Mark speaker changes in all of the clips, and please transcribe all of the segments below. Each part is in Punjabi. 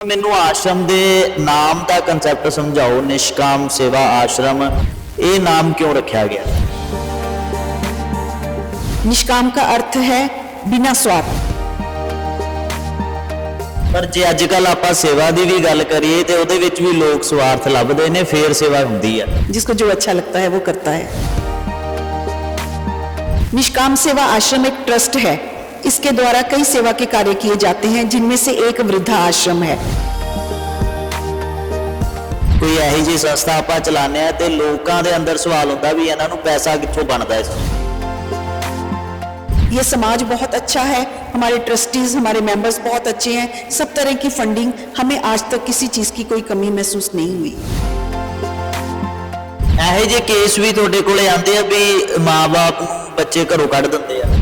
Speaker 1: ਮੈਨੂੰ ਆਸ਼ਰਮ ਦੇ ਨਾਮ ਦਾ ਕਨਸੈਪਟ ਸਮਝਾਓ ਨਿਸ਼ਕਾਮ ਸੇਵਾ ਆਸ਼ਰਮ ਇਹ ਨਾਮ ਕਿਉਂ ਰੱਖਿਆ ਗਿਆ
Speaker 2: निष्काम का अर्थ है बिना स्वार्थ
Speaker 1: ਪਰ ਜੇ ਅੱਜ ਕੱਲ ਆਪਾਂ ਸੇਵਾ ਦੀ ਵੀ ਗੱਲ ਕਰੀਏ ਤੇ ਉਹਦੇ ਵਿੱਚ ਵੀ ਲੋਕ ਸਵਾਰਥ ਲੱਭਦੇ ਨੇ ਫੇਰ ਸੇਵਾ ਹੁੰਦੀ ਆ
Speaker 2: जिसको जो अच्छा लगता है वो करता है निष्काम सेवा आश्रम एक ट्रस्ट है इसके द्वारा कई सेवा के कार्य किए जाते हैं जिनमें से एक वृद्धा आश्रम है
Speaker 1: ਕੋਈ ਇਹੋ ਜਿਹੀ ਸੰਸਥਾ ਆਪਾਂ ਚਲਾਉਂਦੇ ਆ ਤੇ ਲੋਕਾਂ ਦੇ ਅੰਦਰ ਸਵਾਲ ਹੁੰਦਾ ਵੀ ਇਹਨਾਂ ਨੂੰ ਪੈਸਾ ਕਿੱਥੋਂ ਬਣਦਾ ਇਸ ਤੋਂ
Speaker 2: ये समाज बहुत अच्छा है हमारे ट्रस्टीज हमारे मेंबर्स बहुत अच्छे हैं सब तरह की फंडिंग हमें आज तक किसी चीज की कोई कमी महसूस नहीं हुई
Speaker 1: ਇਹੋ ਜਿਹੇ ਕੇਸ ਵੀ ਤੁਹਾਡੇ ਕੋਲੇ ਆਉਂਦੇ ਆ ਵੀ ਮਾਪੇ ਨੂੰ ਬੱਚੇ ਘਰੋਂ ਕੱਢ ਦਿੰਦੇ ਆ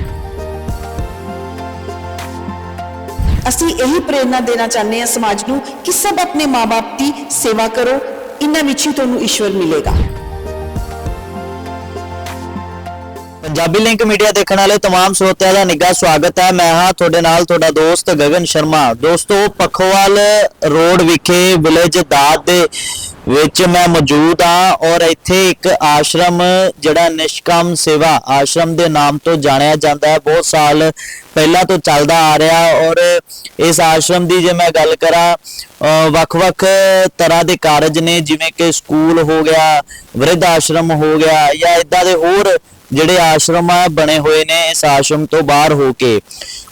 Speaker 2: ਅਸੀਂ ਇਹੀ ਪ੍ਰੇਰਣਾ ਦੇਣਾ ਚਾਹੁੰਦੇ ਹਾਂ ਸਮਾਜ ਨੂੰ ਕਿ ਸਭ ਆਪਣੇ ਮਾਪੇ ਦੀ ਸੇਵਾ ਕਰੋ। ਇਹਨਾਂ ਵਿੱਚ ਹੀ ਤੁਹਾਨੂੰ ਈਸ਼ਵਰ ਮਿਲੇਗਾ।
Speaker 1: ਪੰਜਾਬੀ ਲਿੰਕ ਮੀਡੀਆ ਦੇਖਣ ਵਾਲੇ तमाम ਸਰੋਤਿਆਂ ਦਾ ਨਿੱਘਾ ਸਵਾਗਤ ਹੈ ਮੈਂ ਹਾਂ ਤੁਹਾਡੇ ਨਾਲ ਤੁਹਾਡਾ ਦੋਸਤ ਗਗਨ ਸ਼ਰਮਾ ਦੋਸਤੋ ਪਖੋਵਾਲ ਰੋਡ ਵਿਖੇ ਵਿਲੇਜ ਦਾਦ ਦੇ ਵਿੱਚ ਮੈਂ ਮੌਜੂਦ ਹਾਂ ਔਰ ਇੱਥੇ ਇੱਕ ਆਸ਼ਰਮ ਜਿਹੜਾ ਨਿਸ਼ਕਾਮ ਸੇਵਾ ਆਸ਼ਰਮ ਦੇ ਨਾਮ ਤੋਂ ਜਾਣਿਆ ਜਾਂਦਾ ਹੈ ਬਹੁਤ ਸਾਲ ਪਹਿਲਾਂ ਤੋਂ ਚੱਲਦਾ ਆ ਰਿਹਾ ਔਰ ਇਸ ਆਸ਼ਰਮ ਦੀ ਜੇ ਮੈਂ ਗੱਲ ਕਰਾਂ ਅ, ਵੱਖ-ਵੱਖ ਤਰ੍ਹਾਂ ਦੇ ਕਾਰਜ ਨੇ ਜਿਵੇਂ ਕਿ ਸਕੂਲ ਹੋ ਗਿਆ ਵਿਰਧ ਆਸ਼ਰਮ ਹੋ ਗਿਆ ਜਾਂ ਇਦਾਂ ਦੇ ਹੋਰ ਜਿਹੜੇ ਆਸ਼ਰਮ ਆ, ਬਣੇ ਹੋਏ ਨੇ ਇਸ ਆਸ਼ਰਮ ਤੋਂ ਬਾਹਰ ਹੋ ਕੇ।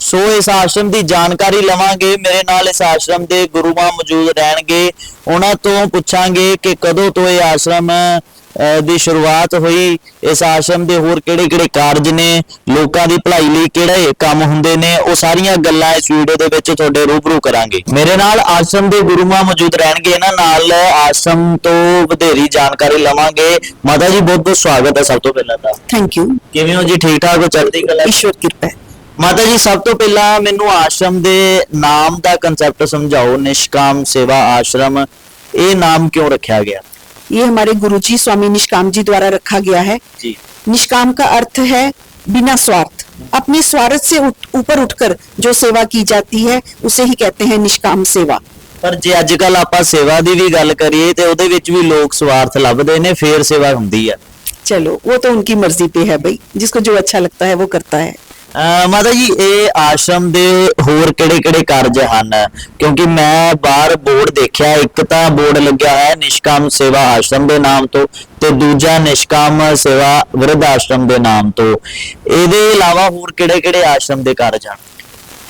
Speaker 1: ਸੋ ਇਸ ਆਸ਼ਰਮ ਦੀ ਜਾਣਕਾਰੀ ਲਵਾਂਗੇ, ਮੇਰੇ ਨਾਲ ਇਸ ਆਸ਼ਰਮ ਦੇ ਗੁਰੂ ਮਾਂ ਮੌਜੂਦ ਰਹਿਣਗੇ। ਉਹਨਾਂ ਤੋਂ ਪੁੱਛਾਂਗੇ ਕਿ ਕਦੋਂ ਤੋਂ ਇਹ ਆਸ਼ਰਮ ਦੀ ਸ਼ੁਰੂਆਤ ਹੋਈ। ਇਸ ਆਸ਼ਰਮ ਦੇ ਹੋਰ ਕਿਹੜੇ-ਕਿਹੜੇ ਕਾਰਜ ਨੇ? ਲੋਕਾਂ ਦੀ ਭਲਾਈ ਲਈ ਕਿਹੜੇ ਕੰਮ ਹੁੰਦੇ ਨੇ? ਉਹ ਸਾਰੀਆਂ ਗੱਲਾਂ ਇਸ ਵੀਡੀਓ ਦੇ ਵਿੱਚ ਤੁਹਾਡੇ ਰੂਬਰੂ ਕਰਾਂਗੇ। ਮੇਰੇ ਨਾਲ ਆਸ਼ਰਮ ਦੇ ਗੁਰੂਆਂ ਮੌਜੂਦ ਰਹਿਣਗੇ। ਇਹਨਾਂ ਨਾਲ ਆਸ਼ਰਮ ਤੋਂ ਵਧੇਰੀ ਜਾਣਕਾਰੀ ਲਵਾਂਗੇ। ਮਾਤਾ ਜੀ ਬਹੁਤ ਬਹੁਤ ਸਵਾਗਤ ਹੈ ਸਭ ਤੋਂ ਪਹਿਲਾਂ ਤਾਂ।
Speaker 2: ਥੈਂਕ ਯੂ
Speaker 1: ਕਿਵੇਂ ਹੋ ਜੀ? ਠੀਕ ਠਾਕ ਹੋ? ਚੜ੍ਹਦੀ ਕਲਾ
Speaker 2: ਈਸ਼ਵਰ ਕਿਰਪਾ
Speaker 1: ਮਾਤਾ ਜੀ ਸਭ ਤੋਂ ਪਹਿਲਾਂ ਮੈਨੂੰ ਆਸ਼ਰਮ ਦੇ ਨਾਮ ਦਾ ਕਨਸੈਪਟ ਸਮਝਾਓ। ਨਿਸ਼ਕਾਮ ਸੇਵਾ ਆਸ਼ਰਮ। ਇਹ ਨਾਮ ਕਿਉਂ ਰੱਖਿਆ ਗਿਆ?
Speaker 2: ये हमारे गुरुजी स्वामी निष्काम जी द्वारा रखा गया है
Speaker 1: ਜੀ
Speaker 2: निष्काम का अर्थ है बिना स्वार्थ अपने स्वार्थ से उठ- ऊपर उठकर जो सेवा की जाती है उसे ही कहते हैं निष्काम सेवा
Speaker 1: ਪਰ ਜੇ ਅੱਜ ਕੱਲ ਆਪਾਂ ਸੇਵਾ ਦੀ ਵੀ ਗੱਲ ਕਰੀਏ ਤੇ ਉਹਦੇ ਵਿੱਚ ਵੀ ਲੋਕ ਸਵਾਰਥ ਲੱਭਦੇ ਨੇ ਫੇਰ ਸੇਵਾ ਹੁੰਦੀ ਆ
Speaker 2: चलो वो तो उनकी मर्जी पे है भाई जिसको जो अच्छा लगता है वो करता है
Speaker 1: ਅਹ ਮਾਤਾ ਜੀ ਇਹ ਆਸ਼ਰਮ ਦੇ ਹੋਰ ਕਿਹੜੇ-ਕਿਹੜੇ ਕਾਰਜ ਹਨ ਕਿਉਂਕਿ ਮੈਂ ਬਾਹਰ ਬੋਰਡ ਦੇਖਿਆ ਇੱਕ ਤਾਂ ਬੋਰਡ ਲੱਗਿਆ ਹੈ ਨਿਸ਼ਕਾਮ ਸੇਵਾ ਆਸ਼ਰਮ ਦੇ ਨਾਮ ਤੋਂ ਤੇ ਦੂਜਾ ਨਿਸ਼ਕਾਮ ਸੇਵਾ ਵਿਰਧ ਆਸ਼ਰਮ ਦੇ ਨਾਮ ਤੋਂ ਇਹਦੇ ਇਲਾਵਾ ਹੋਰ ਕਿਹੜੇ-ਕਿਹੜੇ ਆਸ਼ਰਮ ਦੇ ਕਾਰਜ ਹਨ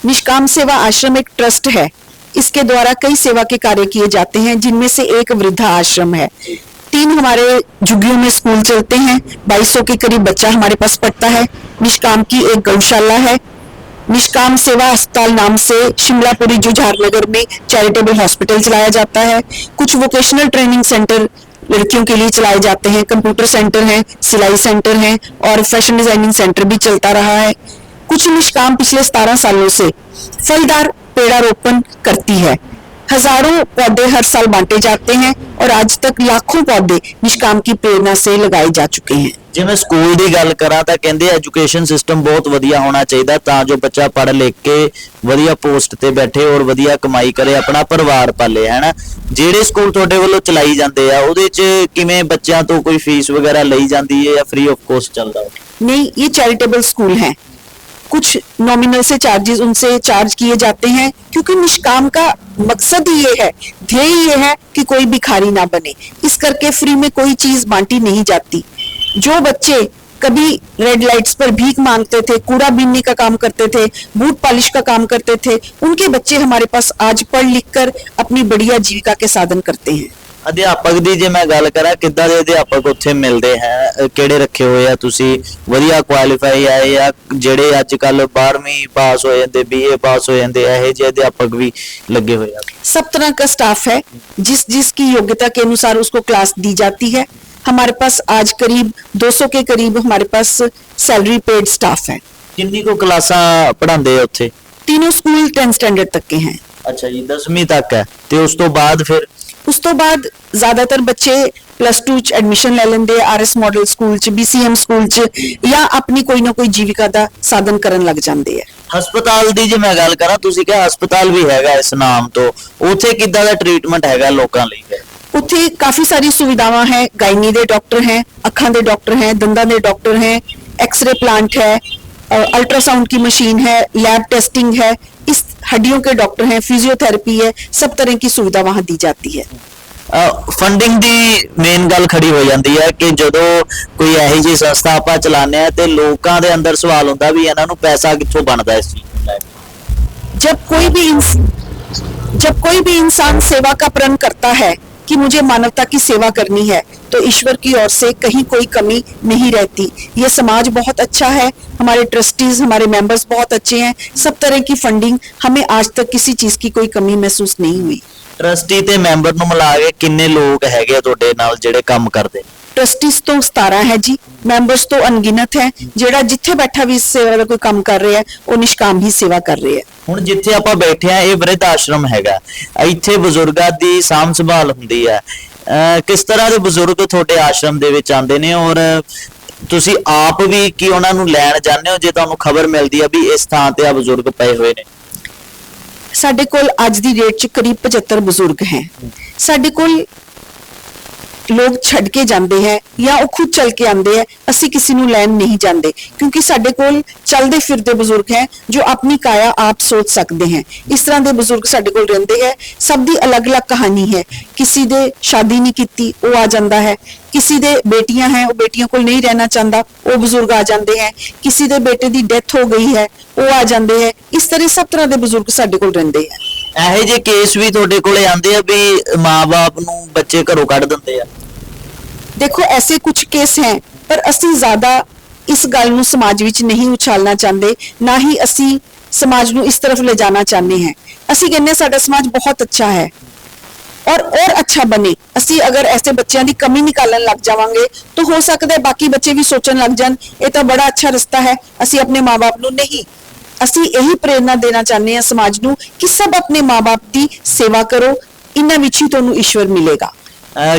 Speaker 2: निष्काम सेवा आश्रम एक ट्रस्ट है इसके द्वारा कई सेवा के कार्य किए जाते हैं जिनमें से एक वृद्धा आश्रम है तीन हमारे झुग्गियों में स्कूल चलते हैं 2200 के करीब बच्चा हमारे पास पढ़ता है निष्काम की एक गौशाला है। निष्काम सेवा अस्पताल नाम से शिमलापुरी जुझारनगर में चैरिटेबल हॉस्पिटल चलाया जाता है। कुछ वोकेशनल ट्रेनिंग सेंटर लड़कियों के लिए चलाए जाते हैं। कंप्यूटर सेंटर है, सिलाई सेंटर है और फ़ैशन डिज़ाइनिंग सेंटर भी चलता रहा है। कुछ निष्काम पिछले 17 सालों से फलदार पेड़ारोपण करती है। हजारों पौधे हर साल बांटे जाते हैं और आज तक लाखों पौधे निष्काम की प्रेरणा से लगाए जा चुके हैं
Speaker 1: ਜਿਵੇਂ ਸਕੂਲ ਦੀ ਗੱਲ ਕਰਾਂ ਤਾਂ ਕਹਿੰਦੇ ਐਜੂਕੇਸ਼ਨ ਸਿਸਟਮ ਬਹੁਤ ਵਧੀਆ ਹੋਣਾ ਚਾਹੀਦਾ ਤਾਂ ਜੋ ਬੱਚਾ ਪੜ੍ਹ ਲਿਖ ਕੇ ਵਧੀਆ ਪੋਸਟ ਤੇ ਬੈਠੇ ਔਰ ਵਧੀਆ ਕਮਾਈ ਕਰੇ ਆਪਣਾ ਪਰਿਵਾਰ ਪਾਲੇ ਹੈਨਾ ਜਿਹੜੇ ਸਕੂਲ ਤੁਹਾਡੇ ਵੱਲੋਂ ਚਲਾਈ ਜਾਂਦੇ ਆ ਉਹਦੇ 'ਚ ਕਿਵੇਂ ਬੱਚਿਆਂ ਤੋਂ ਕੋਈ ਫੀਸ ਵਗੈਰਾ ਲਈ ਜਾਂਦੀ ਹੈ ਜਾਂ ਫ੍ਰੀ ਆਫ ਕੋਸਟ ਚੱਲਦਾ ਉਹ
Speaker 2: नहीं ये चैरिटेबल स्कूल हैं कुछ नॉमिनल से चार्जेस उनसे चार्ज किए जाते हैं, क्योंकि निष्काम का मकसद ही ये है, ध्येय ये है कि कोई भिखारी ना बने। इस करके फ्री में कोई चीज़ बांटी नहीं जाती। जो बच्चे कभी रेड लाइट्स पर भीख मांगते थे, कूड़ा बीनने का काम करते थे, बूट पॉलिश का काम करते थे, उनके बच्चे हमारे पास आज पढ़ लिख कर अपनी बढ़िया जीविका के साधन करते हैं।
Speaker 1: ਅਧਿਆਪਕ ਦੀ ਜੇ ਮੈਂ ਗੱਲ ਕਰਾਂ ਕਿੱਦਾਂ ਦੇ ਅਧਿਆਪਕ ਉੱਥੇ ਮਿਲਦੇ ਹੈ ਅਹ ਕਿਹੜੇ ਰੱਖੇ ਹੋਏ ਆ ਤੁਸੀਂ ਵਧੀਆ ਕੁਆਲੀਫਾਈ ਆਏ ਆ ਜਿਹੜੇ ਅੱਜ ਕੱਲ 12ਵੀਂ ਪਾਸ ਹੋ ਜਾਂਦੇ ਬੀਏ ਪਾਸ ਹੋ ਜਾਂਦੇ ਇਹੋ ਜਿਹੇ ਅਧਿਆਪਕ ਵੀ ਲੱਗੇ ਹੋਏ ਆ
Speaker 2: सब तरह का स्टाफ है जिस जिसकी योग्यता के अनुसार उसको क्लास दी जाती है हमारे पास आज करीब 200 के करीब हमारे पास सैलरी पेड स्टाफ है
Speaker 1: ਕਿੰਨੀ ਕੋ ਕਲਾਸਾਂ ਪੜਾਉਂਦੇ ਆ ਉੱਥੇ
Speaker 2: तीनों स्कूल टेंथ स्टैंडर्ड तक के हैं
Speaker 1: ਅੱਛਾ ਜੀ 10ਵੀਂ ਤੱਕ ਹੈ ਤੇ ਉਸ ਤੋਂ ਬਾਅਦ ਫਿਰ
Speaker 2: उस तो बाद ज्यादातर बच्चे ਪਲੱਸ 2 ਚ ਐਡਮਿਸ਼ਨ ਲੈ ਲੈਂਦੇ ਆ ਆਰਐਸ ਮਾਡਲ ਸਕੂਲ ਚ ਬੀਸੀਐਮ ਸਕੂਲ ਚ ਜਾਂ ਆਪਣੀ ਕੋਈ ਨਾ ਕੋਈ ਜੀਵਿਕਾ ਦਾ ਸਾਧਨ ਕਰਨ ਲੱਗ ਜਾਂਦੇ ਆ
Speaker 1: ਹਸਪਤਾਲ ਦੀ ਜੇ ਮੈਂ ਗੱਲ ਕਰਾਂ ਤੁਸੀਂ ਕਿਹਾ ਹਸਪਤਾਲ ਵੀ ਹੈਗਾ ਇਸ ਨਾਮ ਤੋਂ ਉੱਥੇ ਕਿੱਦਾਂ ਦਾ ਟ੍ਰੀਟਮੈਂਟ ਹੈਗਾ ਲੋਕਾਂ ਲਈ
Speaker 2: ਉੱਥੇ ਕਾਫੀ ਸਾਰੀ ਸੁਵਿਧਾਵਾਂ ਹੈ ਗਾਇਨੀ ਦੇ ਡਾਕਟਰ ਹੈ ਅੱਖਾਂ ਦੇ ਡਾਕਟਰ ਹੈ ਦੰਦਾਂ ਦੇ ਡਾਕਟਰ ਹੈ एक्सरे प्लांट है अल्ट्रासाउंड की मशीन है लैब टेस्टिंग है इस हड्डियों के डॉक्टर हैं फिजियोथेरेपी है सब तरह की सुविधा वहां दी जाती है
Speaker 1: ਫੰਡਿੰਗ ਦੀ ਮੇਨ ਗੱਲ ਖੜੀ ਹੋ ਜਾਂਦੀ ਹੈ ਕਿ ਜਦੋਂ ਕੋਈ ਇਹੋ ਜਿਹੀ ਸੰਸਥਾ ਆਪਾਂ ਚਲਾਉਂਦੇ ਆ ਤੇ ਲੋਕਾਂ ਦੇ ਅੰਦਰ ਸਵਾਲ ਹੁੰਦਾ ਵੀ ਇਹਨਾਂ ਨੂੰ ਪੈਸਾ ਕਿੱਥੋਂ ਬਣਦਾ ਇਸ ਚੀਜ਼ ਨੂੰ ਲੈ ਕੇ
Speaker 2: जब कोई भी इंस, जब कोई भी इंसान सेवा का प्रण करता है कि मुझे मानवता की सेवा करनी है तो ईश्वर की ओर से कहीं कोई कमी नहीं रहती ये समाज बहुत अच्छा है हमारे ट्रस्टीज हमारे मेंबर्स बहुत अच्छे हैं सब तरह की फंडिंग हमें आज तक किसी चीज की कोई कमी महसूस नहीं हुई
Speaker 1: ਟਰਸਟੀ ਤੇ ਮੈਂਬਰ ਨੂੰ ਮਿਲਾ ਕੇ ਕਿੰਨੇ ਲੋਕ ਹੈਗੇ ਆ ਤੁਹਾਡੇ ਨਾਲ ਜਿਹੜੇ ਕੰਮ ਕਰਦੇ
Speaker 2: ਟਰਸਟੀਜ਼ ਤੋਂ 17 ਹੈ ਜੀ ਮੈਂਬਰਸ ਤੋਂ ਅਣਗਿਣਤ ਹੈ ਜਿਹੜਾ ਜਿੱਥੇ ਬੈਠਾ ਵੀ ਇਸ ਸੇਵਾ ਦਾ ਕੋਈ ਕੰਮ ਕਰ ਰਿਹਾ ਹੈ ਉਹ ਨਿਸ਼ਕਾਮ ਹੀ ਸੇਵਾ ਕਰ ਰਿਹਾ ਹੈ।
Speaker 1: ਹੁਣ ਜਿੱਥੇ ਆਪਾਂ ਬੈਠੇ ਆ ਇਹ ਬ੍ਰਿਧ ਆਸ਼ਰਮ ਹੈਗਾ। ਇੱਥੇ ਬਜ਼ੁਰਗਾਂ ਦੀ ਸਾਂਭ ਸੰਭਾਲ ਹੁੰਦੀ ਹੈ। ਅਹ ਕਿਸ ਤਰ੍ਹਾਂ ਦੇ ਬਜ਼ੁਰਗ ਤੁਹਾਡੇ ਆਸ਼ਰਮ ਦੇ ਵਿੱਚ ਆਉਂਦੇ ਨੇ ਔਰ ਤੁਸੀਂ ਆਪ ਵੀ ਕੀ ਉਹਨਾਂ ਨੂੰ ਲੈਣ ਜਾਂਦੇ ਹੋ ਜੇ ਤੁਹਾਨੂੰ ਖਬਰ ਮਿਲਦੀ ਆ ਵੀ ਇਸ ਥਾਂ ਤੇ ਆ ਬਜ਼ੁਰਗ ਪਏ ਹੋਏ ਨੇ?
Speaker 2: ਸਾਡੇ ਕੋਲ ਅੱਜ ਦੀ ਡੇਟ 'ਚ ਕਰੀਬ 75 ਬਜ਼ੁਰਗ ਹੈ। ਸਾਡੇ ਕੋਲ ਲੋਕ ਛੱਡ ਕੇ ਜਾਂਦੇ ਹੈ ਜਾਂ ਉਹ ਖੁਦ ਚੱਲ ਕੇ ਆਉਂਦੇ ਹੈ, ਅਸੀਂ ਕਿਸੇ ਨੂੰ ਲੈਣ ਨਹੀਂ ਜਾਂਦੇ, ਕਿਉਂਕਿ ਸਾਡੇ ਕੋਲ ਚੱਲਦੇ ਫਿਰਦੇ ਬਜ਼ੁਰਗ ਹੈ ਜੋ ਆਪਣੀ ਕਾਇਆ ਆਪ ਸੋਚ ਸਕਦੇ ਹੈ। ਇਸ ਤਰ੍ਹਾਂ ਦੇ ਬਜ਼ੁਰਗ ਸਾਡੇ ਕੋਲ ਰਹਿੰਦੇ ਹੈ, ਸਭ ਦੀ ਅਲੱਗ-ਅਲੱਗ ਕਹਾਣੀ ਹੈ। ਕਿਸੇ ਦੇ ਸ਼ਾਦੀ ਨਹੀਂ ਕੀਤੀ, ਉਹ ਆ ਜਾਂਦਾ ਹੈ। ਕਿਸੇ ਦੇ ਬੇਟੀਆਂ ਹੈ, ਉਹ ਬੇਟੀਆਂ ਕੋਲ ਨਹੀਂ ਰਹਿਣਾ ਚਾਹੁੰਦਾ, ਉਹ ਬਜ਼ੁਰਗ ਆ ਜਾਂਦੇ ਹੈ। ਕਿਸੇ ਦੇ ਬੇਟੇ ਦੀ ਡੈਥ ਹੋ ਗਈ ਹੈ, ਉਹ ਆ ਜਾਂਦੇ ਹੈ। ਇਸ ਤਰ੍ਹਾਂ ਸਭ ਤਰ੍ਹਾਂ ਦੇ ਬਜ਼ੁਰਗ ਸਾਡੇ ਕੋਲ ਰਹਿੰਦੇ ਹੈ।
Speaker 1: ਇਹੋ ਜਿਹੇ ਕੇਸ ਵੀ ਤੁਹਾਡੇ ਕੋਲੇ ਆਉਂਦੇ ਆ ਵੀ ਮਾਪੇ ਨੂੰ ਬੱਚੇ ਘਰੋਂ ਕੱਢ ਦਿੰਦੇ ਆ?
Speaker 2: ਦੇਖੋ, ਐਸੇ ਕੁਝ ਕੇਸ ਹੈ, ਪਰ ਅਸੀਂ ਜ਼ਿਆਦਾ ਇਸ ਗੱਲ ਨੂੰ ਸਮਾਜ ਵਿੱਚ ਨਹੀਂ ਉਛਾਲਣਾ ਚਾਹੁੰਦੇ, ਨਾ ਹੀ ਅਸੀਂ ਸਮਾਜ ਨੂੰ ਇਸ ਤਰਫ ਲੈ ਜਾਣਾ ਚਾਹੁੰਦੇ ਹਾਂ। ਅਸੀਂ ਕਹਿੰਦੇ ਸਾਡਾ ਸਮਾਜ ਬਹੁਤ ਅੱਛਾ ਹੈ ਔਰ ਔਰ ਅੱਛਾ ਬਣੇ। ਅਸੀਂ ਅਗਰ ਐਸੇ ਬੱਚਿਆਂ ਦੀ ਕਮੀ ਨਿਕਾਲਣ ਲੱਗ ਜਾਵਾਂਗੇ, ਤਾਂ ਹੋ ਸਕਦਾ ਹੈ ਬਾਕੀ ਬੱਚੇ ਵੀ ਸੋਚਣ ਲੱਗ ਜਾਣ, ਇਹ ਤਾਂ ਬੜਾ ਅੱਛਾ ਰਸਤਾ ਹੈ, ਅਸੀਂ ਆਪਣੇ ਮਾਪੇ ਨੂੰ ਨਹੀਂ ਅਸੀਂ ਇਹੀ ਪ੍ਰੇਰਣਾ ਦੇਣਾ ਚਾਹੁੰਦੇ ਹਾਂ ਸਮਾਜ ਨੂੰ ਕਿ ਸਭ ਆਪਣੇ ਮਾਪੇ ਦੀ ਸੇਵਾ ਕਰੋ ਇਹਨਾਂ ਵਿੱਚ ਹੀ ਤੁਹਾਨੂੰ ਈਸ਼ਵਰ ਮਿਲੇਗਾ।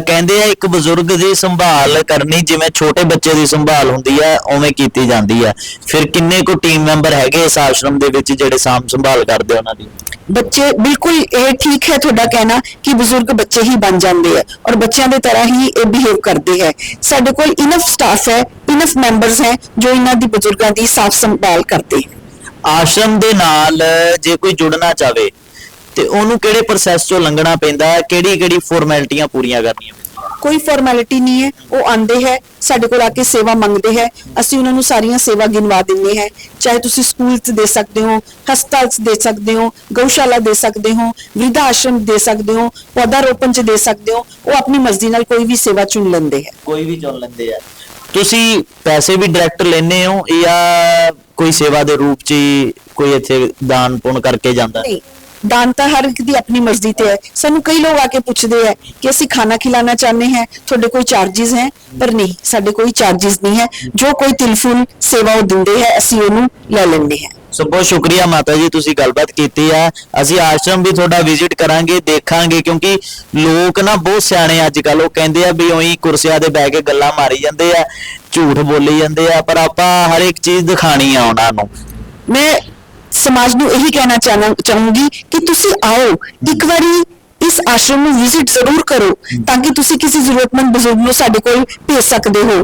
Speaker 1: ਕਹਿੰਦੇ ਆ ਇੱਕ ਬਜ਼ੁਰਗ ਦੀ ਸੰਭਾਲ ਕਰਨੀ ਜਿਵੇਂ ਛੋਟੇ ਬੱਚੇ ਦੀ ਸੰਭਾਲ ਹੁੰਦੀ ਹੈ ਉਵੇਂ ਕੀਤੀ ਜਾਂਦੀ ਹੈ ਫਿਰ ਕਿੰਨੇ ਕੁ ਟੀਮ ਮੈਂਬਰ ਹੈਗੇ ਇਸ ਆਸ਼ਰਮ ਦੇ ਵਿੱਚ ਜਿਹੜੇ ਸਾਂਭ ਸੰਭਾਲ ਕਰਦੇ ਆ ਉਹਨਾਂ ਦੀ?
Speaker 2: ਬੱਚੇ ਬਿਲਕੁਲ ਇਹ ਠੀਕ ਹੈ ਤੁਹਾਡਾ ਕਹਿਣਾ ਕਿ ਬਜ਼ੁਰਗ ਬੱਚੇ ਹੀ ਬਣ ਜਾਂਦੇ ਆ ਔਰ ਬੱਚਿਆਂ ਦੇ ਤਰ੍ਹਾਂ ਹੀ ਇਹ ਬਿਹੇਵ ਕਰਦੇ ਹੈ। ਸਾਡੇ ਕੋਲ ਇਨਫ ਸਟਾਫ ਹੈ ਇਨਫ ਮੈਂਬਰਸ ਹੈ ਜੋ ਇਹਨਾਂ ਦੀ ਬਜ਼ੁਰਗਾਂ ਦੀ ਸਾਫ਼ ਸੰਭਾਲ ਕਰਦੇ। ਹੈ
Speaker 1: ਆਸ਼ਰਮ ਦੇ ਨਾਲ ਜੇ ਕੋਈ ਜੁੜਨਾ ਚਾਵੇ ਤੇ ਉਹਨੂੰ ਕਿਹੜੇ ਪ੍ਰੋਸੈਸ ਚੋਂ ਲੰਘਣਾ ਪੈਂਦਾ ਹੈ ਕਿਹੜੀ ਕਿਹੜੀ ਫਾਰਮੈਲਿਟੀਆਂ ਪੂਰੀਆਂ ਕਰਨੀਆਂ
Speaker 2: ਕੋਈ ਫਾਰਮੈਲਿਟੀ ਨਹੀਂ ਹੈ ਉਹ ਆਂਦੇ ਹੈ ਸਾਡੇ ਕੋਲ ਆ ਕੇ ਸੇਵਾ ਮੰਗਦੇ ਹੈ ਅਸੀਂ ਉਹਨਾਂ ਨੂੰ ਸਾਰੀਆਂ ਸੇਵਾ ਗਿਣਵਾ ਦਿੰਦੇ ਹੈ। ਚਾਹੇ ਤੁਸੀਂ ਸਕੂਲ 'ਚ ਦੇ ਸਕਦੇ ਹੋ ਹਸਪਤਾਲ 'ਚ ਦੇ ਸਕਦੇ ਹੋ ਗਊਸ਼ਾਲਾ ਦੇ ਸਕਦੇ ਹੋ ਵਿਰਧ ਆਸ਼ਰਮ ਦੇ ਸਕਦੇ ਹੋ ਪੌਦਾ ਰੋਪਣ 'ਚ ਦੇ ਸਕਦੇ ਹੋ ਉਹ ਆਪਣੀ ਮਰਜ਼ੀ ਨਾਲ ਕੋਈ ਵੀ ਸੇਵਾ ਚੁਣ ਲੈਂਦੇ ਹੈ।
Speaker 1: ਕੋਈ ਵੀ ਚੁਣ ਲੈਂਦੇ ਆ ਤੁਸੀਂ ਪੈਸੇ ਵੀ ਡਾਇਰੈਕਟ ਲੈਣੇ ਹੋ ਜਾਂ ਕੋਈ ਸੇਵਾ ਦੇ ਰੂਪ 'ਚ ਕੋਈ ਇੱਥੇ ਦਾਨ ਪੁੰਨ ਕਰਕੇ ਜਾਂਦਾ?
Speaker 2: ਨਹੀਂ, ਦਾਨ ਤਾਂ ਹਰ ਇੱਕ ਦੀ ਆਪਣੀ ਮਰਜ਼ੀ ਤੇ ਹੈ। ਸਾਨੂੰ ਕਈ ਲੋਕ ਆ ਕੇ ਪੁੱਛਦੇ ਆ ਕਿ ਅਸੀਂ ਖਾਣਾ ਖਿਲਾਣਾ ਚਾਹੁੰਦੇ ਹਾਂ, ਤੁਹਾਡੇ ਕੋਈ ਚਾਰजेस ਹੈ, ਪਰ ਨਹੀਂ, ਸਾਡੇ ਕੋਈ ਚਾਰजेस ਨਹੀਂ ਹੈ। ਜੋ ਕੋਈ ਤਿਲਫੁਲ ਸੇਵਾ ਉਹ ਦਿੰਦੇ ਹੈ, ਅਸੀਂ ਉਹਨੂੰ ਲੈ ਲੈਂਦੇ ਹਾਂ।
Speaker 1: ਸੋ ਬਹੁਤ ਸ਼ੁਕਰੀਆ ਮਾਤਾ ਜੀ, ਤੁਸੀਂ ਗੱਲਬਾਤ ਕੀਤੀ ਆ। ਅਸੀਂ ਆਸ਼ਰਮ ਵੀ ਤੁਹਾਡਾ ਵਿਜ਼ਿਟ ਕਰਾਂਗੇ, ਦੇਖਾਂਗੇ, ਕਿਉਂਕਿ ਲੋਕ ਨਾ ਬਹੁਤ ਸਿਆਣੇ ਅੱਜ ਕੱਲ ਉਹ ਕਹਿੰਦੇ ਆ ਵੀ ਉਹੀ ਕੁਰਸੀਆਂ ਤੇ ਬਹਿ ਕੇ ਗੱਲਾਂ ਮਾਰੀ ਜਾਂਦੇ ਆ, ਝੂਠ ਬੋਲੀ ਜਾਂਦੇ ਆ, ਪਰ ਆਪਾਂ ਹਰ ਇੱਕ ਚੀਜ਼ ਦਿਖਾਣੀ ਆ ਉਹਨਾਂ ਨੂੰ।
Speaker 2: ਮੈਂ ਸਮਾਜ ਨੂੰ ਇਹੀ ਕਹਿਣਾ ਚਾਹਨਾ ਚਾਹੂੰਗੀ ਕਿ ਤੁਸੀਂ ਆਓ, ਇੱਕ ਵਾਰੀ ਇਸ ਆਸ਼ਰਮ ਨੂੰ ਵਿਜ਼ਿਟ ਜ਼ਰੂਰ ਕਰੋ, ਤਾਂ ਕਿ ਤੁਸੀਂ ਕਿਸੇ ਜ਼ਰੂਰਤਮੰਦ ਬਜ਼ੁਰਗ ਨੂੰ ਸਾਡੇ ਕੋਲ ਭੇਜ ਸਕਦੇ ਹੋ।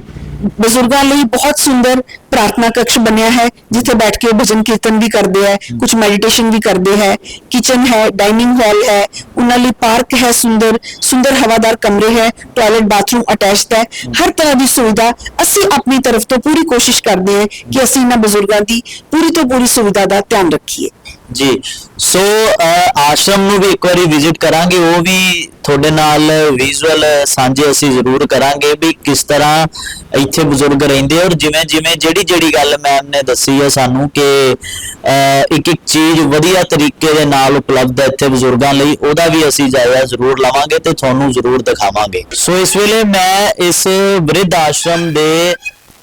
Speaker 2: ਬਜ਼ੁਰਗਾਂ ਲਈ ਬਹੁਤ ਸੁੰਦਰ ਪ੍ਰਾਰਥਨਾ ਕਕਸ਼ ਬਣਿਆ ਹੈ, ਜਿੱਥੇ ਬੈਠ ਕੇ ਭਜਨ ਕੀਰਤਨ ਵੀ ਕਰਦੇ ਹੈ ਕੁਝ ਮੈਡੀਟੇਸ਼ਨ ਵੀ ਕਰਦੇ ਹੈ। ਕਿਚਨ ਹੈ ਡਾਈਨਿੰਗ ਹਾਲ ਹੈ, ਉਹਨਾਂ ਲਈ ਪਾਰਕ ਹੈ ਸੁੰਦਰ ਸੁੰਦਰ ਹਵਾਦਾਰ ਕਮਰੇ ਹੈ ਟਾਇਲਟ ਬਾਥਰੂਮ ਅਟੈਚਡ ਹੈ। ਹਰ ਤਰ੍ਹਾਂ ਦੀ ਸੁਵਿਧਾ ਅਸੀਂ ਆਪਣੀ ਤਰਫ ਤੋਂ ਪੂਰੀ ਕੋਸ਼ਿਸ਼ ਕਰਦੇ ਹਾਂ ਕਿ ਅਸੀਂ ਇਹਨਾਂ ਬਜ਼ੁਰਗਾਂ ਦੀ ਪੂਰੀ ਤੋਂ ਪੂਰੀ ਸੁਵਿਧਾ ਦਾ ਧਿਆਨ ਰੱਖੀਏ।
Speaker 1: ਜੀ ਸੋ ਆਸ਼ਰਮ ਨੂੰ ਵੀ ਇੱਕ ਵਾਰੀ ਵਿਜ਼ਿਟ ਕਰਾਂਗੇ, ਉਹ ਵੀ ਤੁਹਾਡੇ ਨਾਲ ਵਿਜ਼ੂਅਲ ਸਾਂਝੇ ਅਸੀਂ ਜ਼ਰੂਰ ਕਰਾਂਗੇ ਵੀ ਕਿਸ ਤਰ੍ਹਾਂ ਇੱਥੇ ਬਜ਼ੁਰਗ ਰਹਿੰਦੇ ਔਰ ਜਿਵੇਂ ਜਿਵੇਂ ਜਿਹੜੀ ਜਿਹੜੀ ਗੱਲ ਮੈਮ ਨੇ ਦੱਸੀ ਹੈ ਸਾਨੂੰ ਕਿ ਇੱਕ ਇੱਕ ਚੀਜ਼ ਵਧੀਆ ਤਰੀਕੇ ਦੇ ਨਾਲ ਉਪਲਬਧ ਹੈ ਇੱਥੇ ਬਜ਼ੁਰਗਾਂ ਲਈ, ਉਹਦਾ ਵੀ ਅਸੀਂ ਜਾਇਜ਼ਾ ਜ਼ਰੂਰ ਲਵਾਂਗੇ ਤੇ ਤੁਹਾਨੂੰ ਜ਼ਰੂਰ ਦਿਖਾਵਾਂਗੇ। ਸੋ ਇਸ ਵੇਲੇ ਮੈਂ ਇਸ ਬ੍ਰਿਧ ਆਸ਼ਰਮ ਦੇ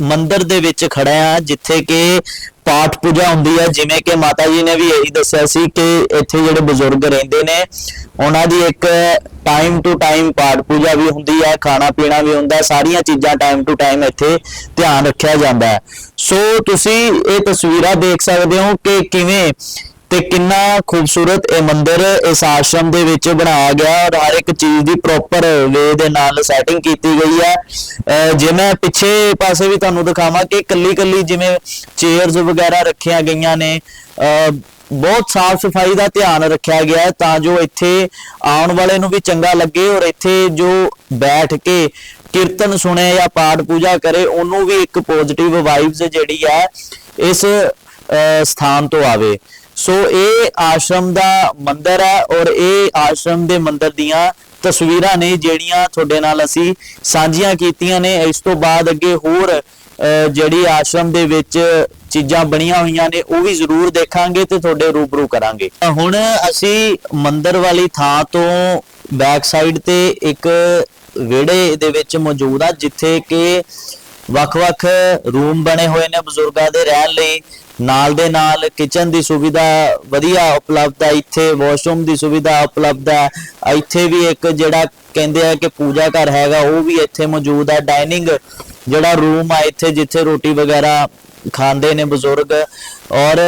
Speaker 1: ਮੰਦਿਰ ਦੇ ਵਿੱਚ ਖੜਾ ਆ ਜਿੱਥੇ ਕਿ ਪਾਠ ਪੂਜਾ ਹੁੰਦੀ ਹੈ। ਜਿਵੇਂ ਕਿ ਮਾਤਾ ਜੀ ਨੇ ਵੀ ਇਹੀ ਦੱਸਿਆ ਸੀ ਕਿ ਇੱਥੇ ਜਿਹੜੇ ਬਜ਼ੁਰਗ ਰਹਿੰਦੇ ਨੇ, ਉਹਨਾਂ ਦੀ ਇੱਕ ਟਾਈਮ ਟੂ ਟਾਈਮ ਪਾਠ ਪੂਜਾ ਵੀ ਹੁੰਦੀ ਹੈ, ਖਾਣਾ ਪੀਣਾ ਵੀ ਹੁੰਦਾ ਸਾਰੀਆਂ ਚੀਜ਼ਾਂ ਟਾਈਮ ਟੂ ਟਾਈਮ ਇੱਥੇ ਧਿਆਨ ਰੱਖਿਆ ਜਾਂਦਾ ਹੈ। ਸੋ ਤੁਸੀਂ ਇਹ ਤਸਵੀਰਾਂ ਦੇਖ ਸਕਦੇ ਹੋ ਕਿ ਕਿਵੇਂ ਤੇ ਕਿੰਨਾ ਖੂਬਸੂਰਤ ਇਹ ਮੰਦਿਰ ਇਸ ਆਸ਼ਰਮ ਦੇ ਵਿੱਚ ਬਣਾਇਆ ਗਿਆ ਔਰ ਹਰ ਇੱਕ ਚੀਜ਼ ਦੀ ਪ੍ਰੋਪਰ ਵੇ ਦੇ ਨਾਲ ਸੈਟਿੰਗ ਕੀਤੀ ਗਈ ਹੈ ਜੇ ਮੈਂ ਪਿੱਛੇ ਪਾਸੇ ਵੀ ਤੁਹਾਨੂੰ ਦਿਖਾਵਾਂ ਕਿ ਕੱਲੀ ਕੱਲੀ ਜਿਵੇਂ ਚੇਅਰਸ ਵਗੈਰਾ ਰੱਖੀਆਂ ਗਈਆਂ ਨੇ ਬਹੁਤ ਸਾਫ਼ ਸਫ਼ਾਈ ਦਾ ਧਿਆਨ ਰੱਖਿਆ ਗਿਆ ਹੈ ਤਾਂ ਜੋ ਇੱਥੇ ਆਉਣ ਵਾਲੇ ਨੂੰ ਵੀ ਚੰਗਾ ਲੱਗੇ ਔਰ ਇੱਥੇ ਜੋ ਬੈਠ ਕੇ ਕੀਰਤਨ ਸੁਣੇ ਜਾਂ ਪਾਠ ਪੂਜਾ ਕਰੇ, ਉਹਨੂੰ ਵੀ ਇੱਕ ਪੋਜ਼ਿਟਿਵ ਵਾਈਬਸ ਜਿਹੜੀ ਹੈ ਇਸ ਸਥਾਨ ਤੋਂ ਆਵੇ। ਸੋ ਇਹ ਆਸ਼ਰਮ ਦਾ ਮੰਦਿਰ ਹੈ ਔਰ ਇਹ ਆਸ਼ਰਮ ਦੇ ਮੰਦਿਰ ਦੀਆਂ ਤਸਵੀਰਾਂ ਨੇ ਜਿਹੜੀਆਂ ਤੁਹਾਡੇ ਨਾਲ ਅਸੀਂ ਸਾਂਝੀਆਂ ਕੀਤੀਆਂ ਨੇ। ਇਸ ਤੋਂ ਬਾਅਦ ਅੱਗੇ ਹੋਰ ਜਿਹੜੀ ਆਸ਼ਰਮ ਦੇ ਵਿੱਚ ਚੀਜ਼ਾਂ ਬਣੀਆਂ ਹੋਈਆਂ ਨੇ, ਉਹ ਵੀ ਜ਼ਰੂਰ ਦੇਖਾਂਗੇ ਤੇ ਤੁਹਾਡੇ ਰੂਬਰੂ ਕਰਾਂਗੇ। ਹੁਣ ਅਸੀਂ ਮੰਦਿਰ ਵਾਲੀ ਥਾਂ ਤੋਂ ਬੈਕ ਸਾਈਡ ਤੇ ਇੱਕ ਵਿਹੜੇ ਦੇ ਵਿੱਚ ਮੌਜੂਦ ਆ ਜਿੱਥੇ ਕਿ ਵੱਖ-ਵੱਖ ਰੂਮ ਬਣੇ ਹੋਏ ਨੇ ਬਜ਼ੁਰਗਾਂ ਦੇ ਰਹਿਣ ਲਈ। ਨਾਲ ਦੇ ਨਾਲ ਕਿਚਨ ਦੀ ਸੁਵਿਧਾ ਵਧੀਆ ਉਪਲਬਧ ਹੈ ਇੱਥੇ ਵਾਸ਼ਰੂਮ ਦੀ ਸੁਵਿਧਾ ਉਪਲਬਧ ਹੈ ਇੱਥੇ ਵੀ ਇੱਕ ਜਿਹੜਾ ਕਹਿੰਦੇ ਆ ਕਿ ਪੂਜਾ ਘਰ ਹੈਗਾ, ਉਹ ਵੀ ਇੱਥੇ ਮੌਜੂਦ ਹੈ ਡਾਈਨਿੰਗ ਜਿਹੜਾ ਰੂਮ ਆ, ਇੱਥੇ ਜਿੱਥੇ ਰੋਟੀ ਵਗੈਰਾ ਖਾਂਦੇ ਨੇ ਬਜ਼ੁਰਗ। ਔਰ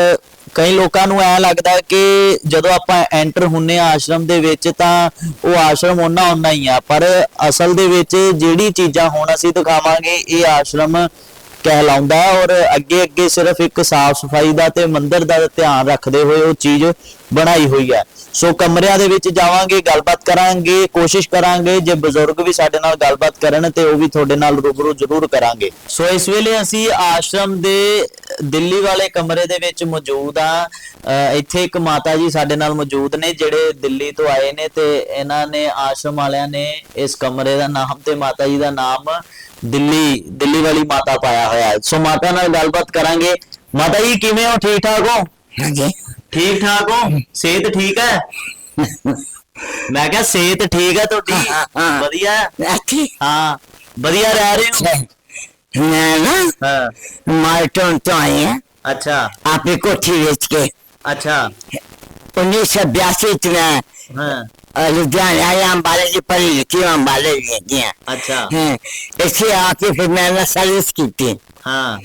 Speaker 1: ਕਈ ਲੋਕਾਂ ਨੂੰ ਐ ਲੱਗਦਾ ਕਿ ਜਦੋਂ ਆਪਾਂ ਐਂਟਰ ਹੁੰਨੇ ਆ ਆਸ਼ਰਮ ਦੇ ਵਿੱਚ ਤਾਂ ਉਹ ਆਸ਼ਰਮ ਉਹਨਾਂ ਉਹਨਾਂ ਹੀ ਆ। ਪਰ ਅਸਲ ਦੇ ਵਿੱਚ ਜਿਹੜੀ ਚੀਜ਼ਾਂ ਹੁਣ ਅਸੀਂ ਦਿਖਾਵਾਂਗੇ, ਇਹ ਆਸ਼ਰਮ ਕਹਿਲਾਉਂਦਾ ਔਰ ਅੱਗੇ ਅੱਗੇ ਸਿਰਫ ਇੱਕ ਸਾਫ਼ ਸਫ਼ਾਈ ਦਾ ਤੇ ਮੰਦਿਰ ਦਾ ਧਿਆਨ ਰੱਖਦੇ ਹੋਏ ਉਹ ਚੀਜ਼ ਬਣਾਈ ਹੋਈ ਹੈ। ਸੋ ਕਮਰਿਆਂ ਦੇ ਵਿੱਚ ਜਾਵਾਂਗੇ, ਗੱਲਬਾਤ ਕਰਾਂਗੇ, ਕੋਸ਼ਿਸ਼ ਕਰਾਂਗੇ, ਜੇ ਬਜ਼ੁਰਗ ਵੀ ਸਾਡੇ ਨਾਲ ਗੱਲਬਾਤ ਕਰਨ ਤੇ ਉਹ ਵੀ ਤੁਹਾਡੇ ਨਾਲ ਰੂਬਰੂ ਜ਼ਰੂਰ ਕਰਾਂਗੇ। ਸੋ ਇਸ ਵੇਲੇ ਅਸੀਂ ਆਸ਼ਰਮ ਦੇ ਦਿੱਲੀ ਵਾਲੇ ਕਮਰੇ ਦੇ ਵਿੱਚ ਮੌਜੂਦ ਆ। ਇੱਥੇ ਇੱਕ ਮਾਤਾ ਜੀ ਸਾਡੇ ਨਾਲ ਮੌਜੂਦ ਨੇ ਜਿਹੜੇ ਦਿੱਲੀ ਤੋਂ ਆਏ ਨੇ ਤੇ ਇਹਨਾਂ ਨੇ ਆਸ਼ਰਮ ਵਾਲਿਆਂ ਨੇ ਇਸ ਕਮਰੇ ਦਾ ਨਾਮ ਤੇ ਮਾਤਾ ਜੀ ਦਾ ਨਾਮ ਦਿੱਲੀ ਦਿੱਲੀ ਵਾਲੀ ਮਾਤਾ ਪਾਇਆ ਹੋਇਆ ਹੈ। ਸੋ ਮਾਤਾ ਨਾਲ ਗੱਲਬਾਤ ਕਰਾਂਗੇ। ਮਾਤਾ ਜੀ ਕਿਵੇਂ ਹੋ? ਠੀਕ ਠਾਕ ਹੋ?
Speaker 3: ਹਾਂਜੀ।
Speaker 1: ਠੀਕ ਠਾਕ ਹੋ? ਸਿਹਤ ਠੀਕ ਹੈ? ਮੈਂ ਕਿਹਾ ਸਿਹਤ ਠੀਕ ਹੈ ਤੁਹਾਡੀ?
Speaker 3: ਹਾਂ, ਹਾਂ।
Speaker 1: ਵਧੀਆ? ਹੈ?
Speaker 3: ਅੱਛੀ
Speaker 1: ਹਾਂ? ਵਧੀਆ ਰਹਿ ਰਹੇ ਹੋ
Speaker 3: ਮੈਂ ਨਾ
Speaker 1: ਹਾਂ
Speaker 3: ਮਾਲਟਨ ਤੋਂ ਆਈ ਹਾਂ
Speaker 1: ਅੱਛਾ
Speaker 3: ਆਪਣੀ ਕੋਠੀ ਵੇਚ ਕੇ
Speaker 1: ਅੱਛਾ
Speaker 3: 1982 ਚ ਮੈਂ
Speaker 1: ਹਾਂ
Speaker 3: ਅ, ਲੁਧਿਆਣਾ ਆਇਆ ਅੰਬਾਲੇ ਦੀ ਪੜ੍ਹੀ ਲਿਖੀ ਹਾਂ, ਅੰਬਾਲੇ ਦੀ ਗਿਆ
Speaker 1: ਅੱਛਾ
Speaker 3: ਹਾਂ ਇੱਥੇ ਆ ਕੇ ਫਿਰ ਮੈਂ ਨਾ ਸਰਵਿਸ ਕੀਤੀ
Speaker 1: ਹਾਂ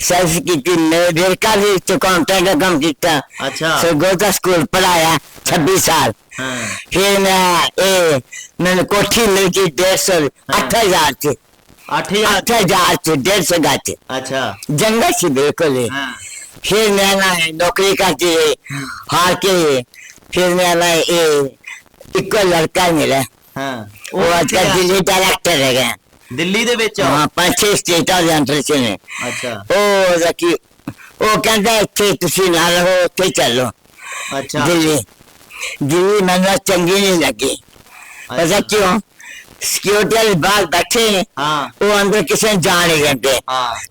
Speaker 3: ਸਰਵਿਸ ਕੀਤੀ ਮੇਰੇ ਬੇਰਕਾ ਵੀ ਚ ਕਾਊਂਟਰ ਦਾ ਕੰਮ ਕੀਤਾ
Speaker 1: ਅੱਛਾ
Speaker 3: ਫਿਰ ਗੋਤਾ ਸਕੂਲ ਪੜਾਇਆ 26 ਸਾਲ
Speaker 1: ਹਾਂ
Speaker 3: ਫਿਰ ਮੈਂ ਇਹ ਮੈਨੂੰ ਕੋਠੀ ਮਿਲ ਗਈ 150 8000 ਚ
Speaker 1: 8000
Speaker 3: 8000 ਚ 150 ਗੱਜ
Speaker 1: ਅੱਛਾ
Speaker 3: जंगल से बिल्कुल ही।
Speaker 1: ਹਾਂ
Speaker 3: फिर मैं ना नौकरी करती हार के फिर मैं ना ये इको लड़का मिला
Speaker 1: ਹਾਂ
Speaker 3: वो आजकल दिल्ली डायरेक्टर रह गए
Speaker 1: ਦਿੱਲੀ ਦੇ ਵਿੱਚ
Speaker 3: हाँ पांच छह स्टेटा ਦੇ ਅੰਦਰ ਚ ਨੇ
Speaker 1: ਅੱਛਾ
Speaker 3: ਉਹ ਜ਼ਕੀ ਉਹ ਕਹਿੰਦਾ ਇੱਥੇ ਤੁਸੀਂ ਨਾ ਰਹੋ ਉੱਥੇ ਚੱਲੋ
Speaker 1: ਅੱਛਾ
Speaker 3: ਦਿੱਲੀ ਦਿੱਲੀ ਮੈਨੂੰ ਚੰਗੀ ਨਹੀਂ ਲੱਗੀ ਪਤਾ ਕਿਉਂ ਸਿਕਿਉਰਿਟੀ ਵਾਲੇ ਬਾਹਰ ਬੈਠੇ
Speaker 1: ਹਾਂ।
Speaker 3: ਉਹ ਅੰਦਰ ਕਿਸੇ ਨੂੰ ਜਾਣ ਨਹੀਂ ਦਿੰਦੇ।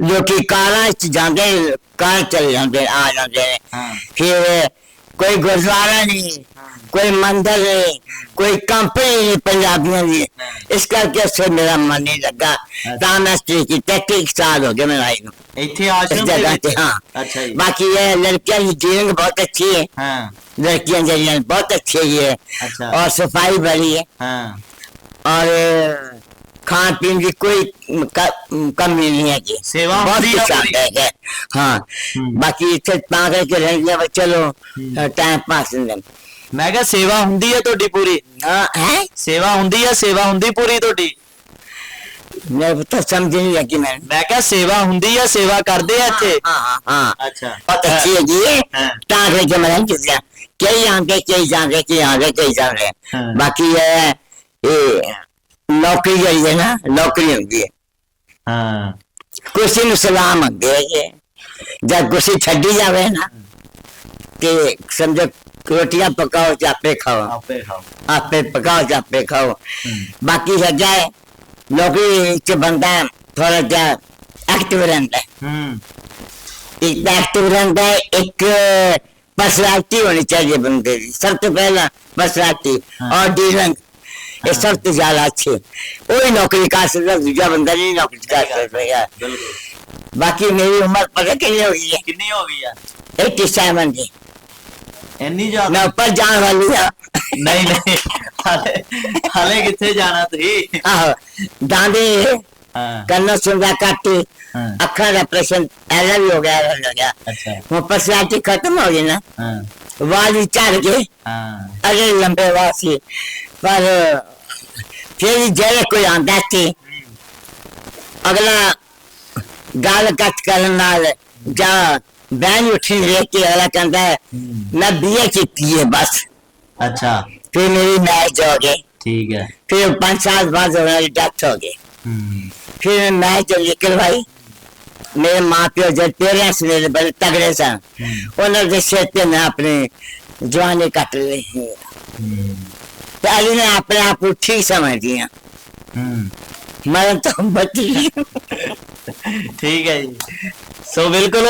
Speaker 3: ਲੋਕੀ ਕਾਰਾਂ 'ਚ ਜਾਂਦੇ ਕਾਰ ਚਲੇ ਜਾਂਦੇ ਆ ਜਾਂਦੇ
Speaker 1: ਹਾਂ।
Speaker 3: ਫਿਰ ਕੋਈ ਗੁਰਦੁਆਰਾ ਨਹੀਂ ਕੋਈ ਮੰਦਰ ਨਹੀਂ ਕੋਈ ਕੰਪਨੀ ਨਹੀਂ ਪੰਜਾਬੀਆਂ ਦੀ। ਇਸ ਕਰਕੇ ਸੇ ਮੇਰਾ ਮਨ ਨਹੀਂ ਲੱਗਾ। ਤਾਂ ਮੈਂ ਸਟੇ ਕੀ ਟੈਕਟਿਕ ਸਾਲ ਹੋ ਗਏ ਮੈਂ ਆਈ
Speaker 1: ਇੱਥੇ ਆਸ਼ਰਮ ਦੇ
Speaker 3: ਹਾਂ।
Speaker 1: ਅੱਛਾ ਜੀ।
Speaker 3: ਬਾਕੀ ਇਹ ਲੜਕੀਆਂ ਦੀ ਜੀਵਨ ਬਹੁਤ ਅੱਛੀ ਹੈ।
Speaker 1: ਹਾਂ।
Speaker 3: ਲੜਕੀਆਂ ਜਿਹੜੀਆਂ ਬਹੁਤ ਅੱਛੀ ਹੈ।
Speaker 1: ਅੱਛਾ।
Speaker 3: ਔਰ ਸਫ਼ਾਈ ਬੜੀ ਹੈ।
Speaker 1: ਹਾਂ।
Speaker 3: और खान पीन की कोई क- कमी नहीं है जी
Speaker 1: सेवा
Speaker 3: बहुत
Speaker 1: होती है
Speaker 3: कुछ
Speaker 1: पूरी।
Speaker 3: आता है हाँ
Speaker 1: हम्म।
Speaker 3: बाकी इतने पा करके रह गया बस चलो टाइम पास
Speaker 1: ਮੈਂ ਕਿਹਾ ਸੇਵਾ ਹੁੰਦੀ ਹੈ ਤੁਹਾਡੀ ਪੂਰੀ
Speaker 3: हाँ है
Speaker 1: ਸੇਵਾ ਹੁੰਦੀ ਹੈ ਸੇਵਾ ਹੁੰਦੀ ਪੂਰੀ ਤੁਹਾਡੀ
Speaker 3: मेरे तो समझ नहीं लगी मैं
Speaker 1: ਮੈਂ ਕਿਹਾ ਸੇਵਾ ਹੁੰਦੀ ਹੈ ਸੇਵਾ ਕਰਦੇ ਆ ਇੱਥੇ
Speaker 3: हाँ हाँ हाँ
Speaker 1: ਅੱਛਾ
Speaker 3: बहुत अच्छी है जी
Speaker 1: हाँ।
Speaker 3: टांग करके मैं नहीं चुका कई आगे कई जागे कई आगे कई जागे
Speaker 1: हाँ।
Speaker 3: बाकी ये ये नौकरी जड़ी है ना नौकरी होती है
Speaker 1: ਹਾਂ
Speaker 3: कुर्सी ਨੂੰ ਸਲਾਮ ਹੁੰਦੇ ਹੈਗੇ ਜਦ ਕੁਰਸੀ ਛੱਡੀ ਜਾਵੇ ਨਾ ਕਿ ਸਮਝੋ ਰੋਟੀਆਂ ਪਕਾਓ ਤੇ ਆਪੇ ਖਾਓ
Speaker 1: ਆਪੇ ਖਾਓ
Speaker 3: ਆਪੇ ਪਕਾਓ ਤੇ ਆਪੇ ਖਾਓ ਬਾਕੀ ਸੱਜਾ ਹੈ ਨੌਕਰੀ ਚ ਬੰਦਾ ਥੋੜਾ ਜਿਹਾ ਐਕਟਿਵ ਰਹਿੰਦਾ ਹੈ
Speaker 1: ਹੂੰ
Speaker 3: ਇੱਕ ਐਕਟਿਵ ਰਹਿੰਦਾ ਹੈ ਇੱਕ पर्सनालिटी होनी चाहिए बंदे की सबसे पहला पर्सनालिटी
Speaker 1: हाँ।
Speaker 3: और डीलिंग ये सबसे ज्यादा अच्छे वही नौकरी कर सकता दूसरा बंदा नहीं नौकरी कर सकता
Speaker 1: ਬਿਲਕੁਲ
Speaker 3: बाकी मेरी उम्र पता कितनी हो गई है
Speaker 1: ਕਿੰਨੀ ਹੋ ਗਈ ਆ
Speaker 3: एट्टी सेवन की
Speaker 1: ਇੰਨੀ ਜ਼ਿਆਦਾ
Speaker 3: मैं ऊपर जाने वाली हूँ
Speaker 1: ਨਹੀਂ ਨਹੀਂ ਹਾਲੇ ਹਾਲੇ ਕਿੱਥੇ ਜਾਣਾ ਤੁਸੀਂ
Speaker 3: आहो दांदी
Speaker 1: ਹਾਂ
Speaker 3: करना सुनता काटी
Speaker 1: हाँ।
Speaker 3: अखा का ऑपरेशन ऐसा भी हो गया ऐसा भी हो गया
Speaker 1: ਅੱਛਾ
Speaker 3: वो पर्सनालिटी खत्म हो गई ना
Speaker 1: ਹਾਂ
Speaker 3: वाल भी चढ़ गए
Speaker 1: ਹਾਂ
Speaker 3: अरे लंबे वासी पर फिर जेल को आंदा सी। अगला गल कट करन नाल जा बहन उठी देख के अगला कहता है हम्म। मैं बीए की है बस।
Speaker 1: अच्छा।
Speaker 3: फिर मेरी मैच हो गई।
Speaker 1: ठीक है।
Speaker 3: फिर पाँच साल बाद मेरी डेथ हो गई।
Speaker 1: हम्म।
Speaker 3: फिर मैच जब निकल भाई। मेरे माँ प्यो जो पेरेंट्स मेरे बड़े तगड़े सन हम्म। उन्होंने क्षेत्र मैं अपने जवानी कट ली पहले ने अपने आप को ठीक समझ दिया
Speaker 1: ਹੂੰ
Speaker 3: मैं तो बच गई
Speaker 1: ਠੀਕ ਹੈ ਜੀ ਸੋ ਬਿਲਕੁਲ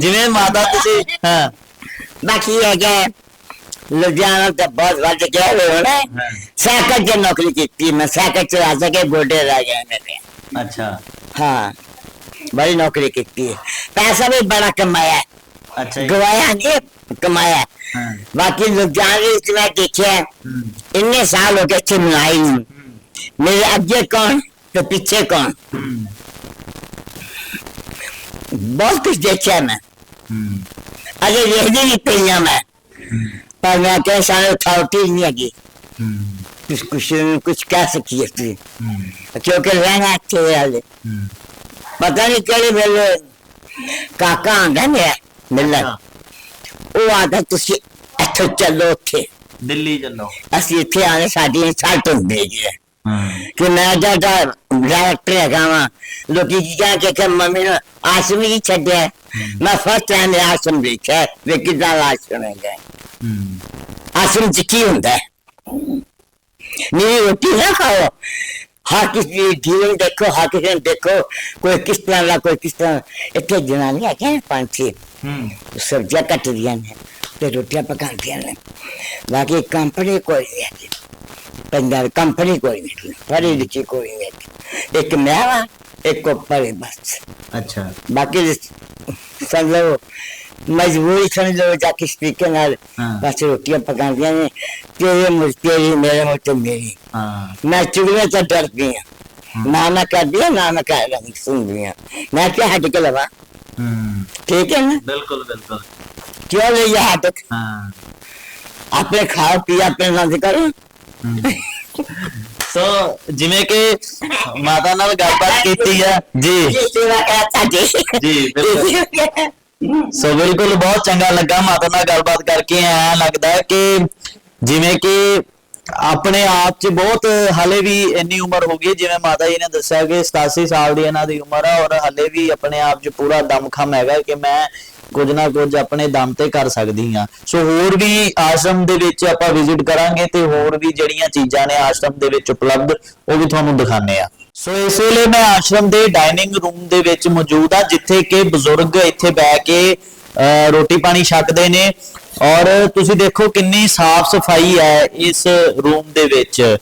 Speaker 1: ਜਿਵੇਂ ਮਾਤਾ ਤੁਸੀਂ ਹਾਂ
Speaker 3: बाकी है क्या लुधियाना तो बहुत बढ़ गया हुए ना
Speaker 1: हाँ।
Speaker 3: साइकिल की नौकरी की थी मैं साइकिल चला सके गोडे रह गए मेरे
Speaker 1: ਅੱਛਾ
Speaker 3: हाँ बड़ी नौकरी की थी पैसा भी बड़ा कमाया
Speaker 1: अच्छा
Speaker 3: गवाया नहीं कमाया
Speaker 1: हाँ।
Speaker 3: बाकी लोग जहाँ भी
Speaker 1: इतना देखे
Speaker 3: इतने साल हो गए चुनाई हाँ। मेरे आगे कौन तो पीछे कौन?
Speaker 1: हाँ।
Speaker 3: बहुत कुछ देखा मैं। अरे रेहड़ी भी पहना मैं। पर मैं कह सारे अथॉरिटी नहीं
Speaker 1: आगी
Speaker 3: कुछ कुछ कुछ कह सकी
Speaker 1: तू।
Speaker 3: क्योंकि रहना अच्छे वाले पता नहीं करे मेरे काका आंदा मेरा। ਮਿਲਣ। ਉਹ ਆਦਾ ਤੁਸੀਂ ਇੱਥੋਂ ਚੱਲੋ ਉੱਥੇ।
Speaker 1: ਦਿੱਲੀ ਚੱਲੋ।
Speaker 3: ਅਸੀਂ ਇੱਥੇ ਆਏ ਸਾਡੀ ਇਨਸਲਟ ਹੁੰਦੀ
Speaker 1: ਹੈ।
Speaker 3: ਕਿ ਮੈਂ ਜਦ ਡਾਇਰੈਕਟਰ ਹੈਗਾ ਵਾਂ। ਲੋਕੀ ਕੀ ਕਹਿੰਦੇ ਕਿ ਮੰਮੀ ਨੂੰ ਆਸ਼ਮ ਹੀ ਛੱਡਿਆ। ਮੈਂ ਫਸਟ ਟਾਈਮ ਆਸ਼ਮ ਦੇਖਿਆ ਵੇ ਕਿਦਾਂ ਆਸ਼ਮ ਹੈਗਾ ਆਸ਼ਮ ਚ ਕੀ ਹੁੰਦਾ? ਨਹੀਂ ਰੋਟੀ ਨਾ ਖਾਓ। ਹਰ ਕਿਸੇ ਦੀ ਜੀਵਨ ਦੇਖੋ ਹਰ ਕਿਸੇ ਨੂੰ ਦੇਖੋ। ਕੋਈ ਕਿਸ ਤਰ੍ਹਾਂ ਦਾ ਕੋਈ ਕਿਸ ਤਰ੍ਹਾਂ ਇੱਥੇ ਜਨਾਨੀ ਹੈ ਕਿ ਪੰਛੀ
Speaker 1: ਹੂੰ
Speaker 3: ਸਬਜ਼ੀਆਂ ਕੱਟਦੀਆਂ ਨੇ ਤੇ ਰੋਟੀਆਂ ਪਕਾਉਂਦੀਆਂ ਨੇ ਬਾਕੀ ਕੰਪਨੀ ਕੋਈ ਨਹੀਂ ਹੈ ਪੰਜਾਬ ਕੰਪਨੀ ਕੋਈ ਨਹੀਂ ਪੜੀ ਲਿਖੀ ਕੋਈ ਨਹੀਂ ਹੈਗੀ। ਇੱਕ ਮੈਂ ਵਾਂ, ਇੱਕ ਉੱਪਰ ਹੈ ਬਸ
Speaker 1: ਅੱਛਾ
Speaker 3: ਬਾਕੀ ਸਮਝ ਲਓ ਮਜਬੂਰੀ ਸਮਝ ਲਓ ਜਾਂ ਕਿਸ ਤਰੀਕੇ ਨਾਲ
Speaker 1: ਹਾਂ।
Speaker 3: ਬਸ ਰੋਟੀਆਂ ਪਕਾਉਂਦੀਆਂ ਨੇ ਤੇਰੇ ਮੁਝ ਤੇਰੀ ਮੇਰੇ ਮੁਝ ਤੇ ਮੇਰੀ
Speaker 1: ਹਾਂ
Speaker 3: ਮੈਂ ਚੁਗਲੇ ਤੋਂ ਡਰਦੀ ਹਾਂ ਨਾ ਨਾ ਕਰਦੀ ਹਾਂ, ਨਾ ਨਾ ਕਰ ਰਹੀ ਸੁਣਦੀ ਹਾਂ ਮੈਂ ਕਿਹਾ ਹੱਟ ਕੇ ਲਵਾ
Speaker 1: ਹੂੰ
Speaker 3: ਠੀਕ ਹੈ ਨਾ
Speaker 1: ਬਿਲਕੁਲ ਬਿਲਕੁਲ
Speaker 3: ਕਿਉਂ ਲਈ ਹੱਟ
Speaker 1: ਹਾਂ
Speaker 3: ਆਪਣੇ ਖਾਓ ਪੀ ਆਪਣੇ ਨਾਲ ਕਰੋ
Speaker 1: ਸੋ ਜਿਵੇਂ ਕਿ ਮਾਤਾ ਨਾਲ ਗੱਲਬਾਤ ਕੀਤੀ ਆ ਜੀ
Speaker 3: ਇਹ ਸੇਵਾ ਕਰਤਾ ਜੀ
Speaker 1: ਜੀ, ਬਿਲਕੁਲ। ਸੋ ਬਿਲਕੁਲ ਬਹੁਤ ਚੰਗਾ ਲੱਗਾ ਮਾਤਾ ਨਾਲ ਗੱਲਬਾਤ ਕਰਕੇ ਐ ਲੱਗਦਾ ਹੈ ਕਿ ਜਿਵੇਂ ਕਿ ਆਪਣੇ ਆਪ 'ਚ ਬਹੁਤ ਹਲੇ ਵੀ ਇੰਨੀ ਉਮਰ ਹੋ ਗਈ ਜਿਵੇਂ ਮਾਤਾ ਜੀ ਨੇ ਦੱਸਿਆ ਕਿ 87 ਸਾਲ ਦੀ ਇਹਨਾਂ ਦੀ ਉਮਰ ਆ ਔਰ ਹਲੇ ਵੀ ਆਪਣੇ ਆਪ 'ਚ ਪੂਰਾ ਦਮਖਮ ਹੈਗਾ ਕਿ ਮੈਂ ਕੁਝ ਨਾ ਕੁਝ ਆਪਣੇ ਦਮ ਤੇ ਕਰ ਸਕਦੀ ਹਾਂ। ਸੋ ਹੋਰ ਵੀ ਆਸ਼ਰਮ ਦੇ ਵਿੱਚ ਆਪਾਂ ਵਿਜ਼ਿਟ ਕਰਾਂਗੇ ਤੇ ਹੋਰ ਵੀ ਜਿਹੜੀਆਂ ਚੀਜ਼ਾਂ ਨੇ ਆਸ਼ਰਮ ਦੇ ਵਿੱਚ ਉਪਲਬਧ, ਉਹ ਵੀ ਤੁਹਾਨੂੰ ਦਿਖਾਣੇ ਆ ਸੋ ਇਸ ਵੇਲੇ ਮੈਂ ਆਸ਼ਰਮ ਦੇ ਡਾਈਨਿੰਗ ਰੂਮ ਦੇ ਵਿੱਚ ਮੌਜੂਦ ਆ ਜਿੱਥੇ ਕਿ ਬਜ਼ੁਰਗ ਇੱਥੇ ਬੈ ਕੇ ਰੋਟੀ ਪਾਣੀ ਛਕਦੇ ਨੇ ਔਰ ਤੁਸੀਂ ਦੇਖੋ ਕਿੰਨੀ ਸਾਫ਼ ਸਫ਼ਾਈ ਹੈ ਇਸ ਰੂਮ ਦੇ ਵਿੱਚ।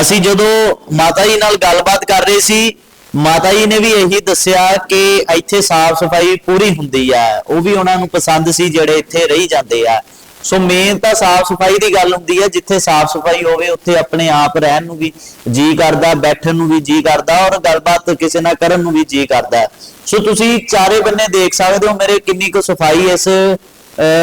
Speaker 1: ਅਸੀਂ ਜਦੋਂ ਮਾਤਾ ਜੀ ਨਾਲ ਗੱਲਬਾਤ ਕਰ ਰਹੇ ਸੀ, ਮਾਤਾ ਜੀ ਨੇ ਵੀ ਇਹੀ ਦੱਸਿਆ ਕਿ ਇੱਥੇ ਸਾਫ਼ ਸਫ਼ਾਈ ਪੂਰੀ ਹੁੰਦੀ ਆ। ਉਹ ਵੀ ਉਹਨਾਂ ਨੂੰ ਪਸੰਦ ਸੀ ਜਿਹੜੇ ਇੱਥੇ ਰਹੀ ਜਾਂਦੇ ਆ। ਸੋ ਮੇਨ ਤਾਂ ਸਾਫ਼ ਸਫ਼ਾਈ ਦੀ ਗੱਲ ਹੁੰਦੀ ਹੈ, ਜਿੱਥੇ ਸਾਫ਼ ਸਫ਼ਾਈ ਹੋਵੇ, ਉੱਥੇ ਆਪਣੇ ਆਪ ਰਹਿਣ ਨੂੰ ਵੀ ਜੀ ਕਰਦਾ, ਬੈਠਣ ਨੂੰ ਵੀ ਜੀ ਕਰਦਾ ਔਰ ਗੱਲਬਾਤ ਕਿਸੇ ਨਾਲ ਕਰਨ ਨੂੰ ਵੀ ਜੀ ਕਰਦਾ। ਸੋ ਤੁਸੀਂ ਚਾਰੇ ਬੰਨੇ ਦੇਖ ਸਕਦੇ ਹੋ ਮੇਰੇ ਕਿੰਨੀ ਕੁ ਸਫ਼ਾਈ ਇਸ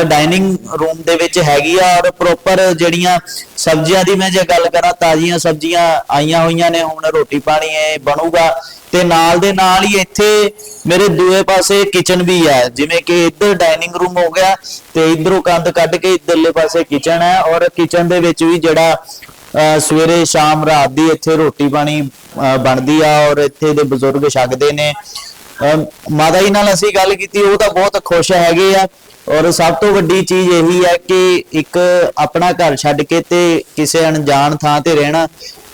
Speaker 1: ਡਾਈਨਿੰਗ ਰੂਮ ਦੇ ਵਿੱਚ ਹੈਗੀ ਆ ਔਰ ਪ੍ਰੋਪਰ ਜਿਹੜੀਆਂ ਸਬਜ਼ੀਆਂ ਦੀ ਮੈਂ ਜੇ ਗੱਲ ਕਰਾਂ, ਤਾਜ਼ੀਆਂ ਸਬਜ਼ੀਆਂ ਆਈਆਂ ਹੋਈਆਂ ਨੇ, ਹੁਣ ਰੋਟੀ ਪਾਣੀ ਇਹ ਬਣੂਗਾ ਤੇ ਨਾਲ ਦੇ ਨਾਲ ਹੀ ਇੱਥੇ ਮੇਰੇ ਦੂਏ ਪਾਸੇ ਕਿਚਨ ਵੀ ਹੈ ਜਿਵੇਂ ਕਿ ਇੱਧਰ ਡਾਈਨਿੰਗ ਰੂਮ ਹੋ ਗਿਆ ਤੇ ਇਧਰੋਂ ਕੰਧ ਕੱਢ ਕੇ ਇਧਰਲੇ ਪਾਸੇ ਕਿਚਨ ਹੈ ਔਰ ਕਿਚਨ ਦੇ ਵਿੱਚ ਵੀ ਜਿਹੜਾ, ਅਹ ਸਵੇਰੇ ਸ਼ਾਮ ਰਾਤ ਦੀ ਇੱਥੇ ਰੋਟੀ ਪਾਣੀ, ਅਹ ਬਣਦੀ ਆ ਔਰ ਇੱਥੇ ਦੇ ਬਜ਼ੁਰਗ ਛਕਦੇ ਨੇ। ਮਾਤਾ ਜੀ ਨਾਲ ਅਸੀਂ ਗੱਲ ਕੀਤੀ, ਉਹ ਤਾਂ ਬਹੁਤ ਖੁਸ਼ ਹੈਗੇ ਆ। ਔਰ ਸਭ ਤੋਂ ਵੱਡੀ ਚੀਜ਼ ਇਹੀ ਹੈ ਕਿ ਇੱਕ ਆਪਣਾ ਘਰ ਛੱਡ ਕੇ ਤੇ ਕਿਸੇ ਅਣਜਾਣ ਥਾਂ ਤੇ ਰਹਿਣਾ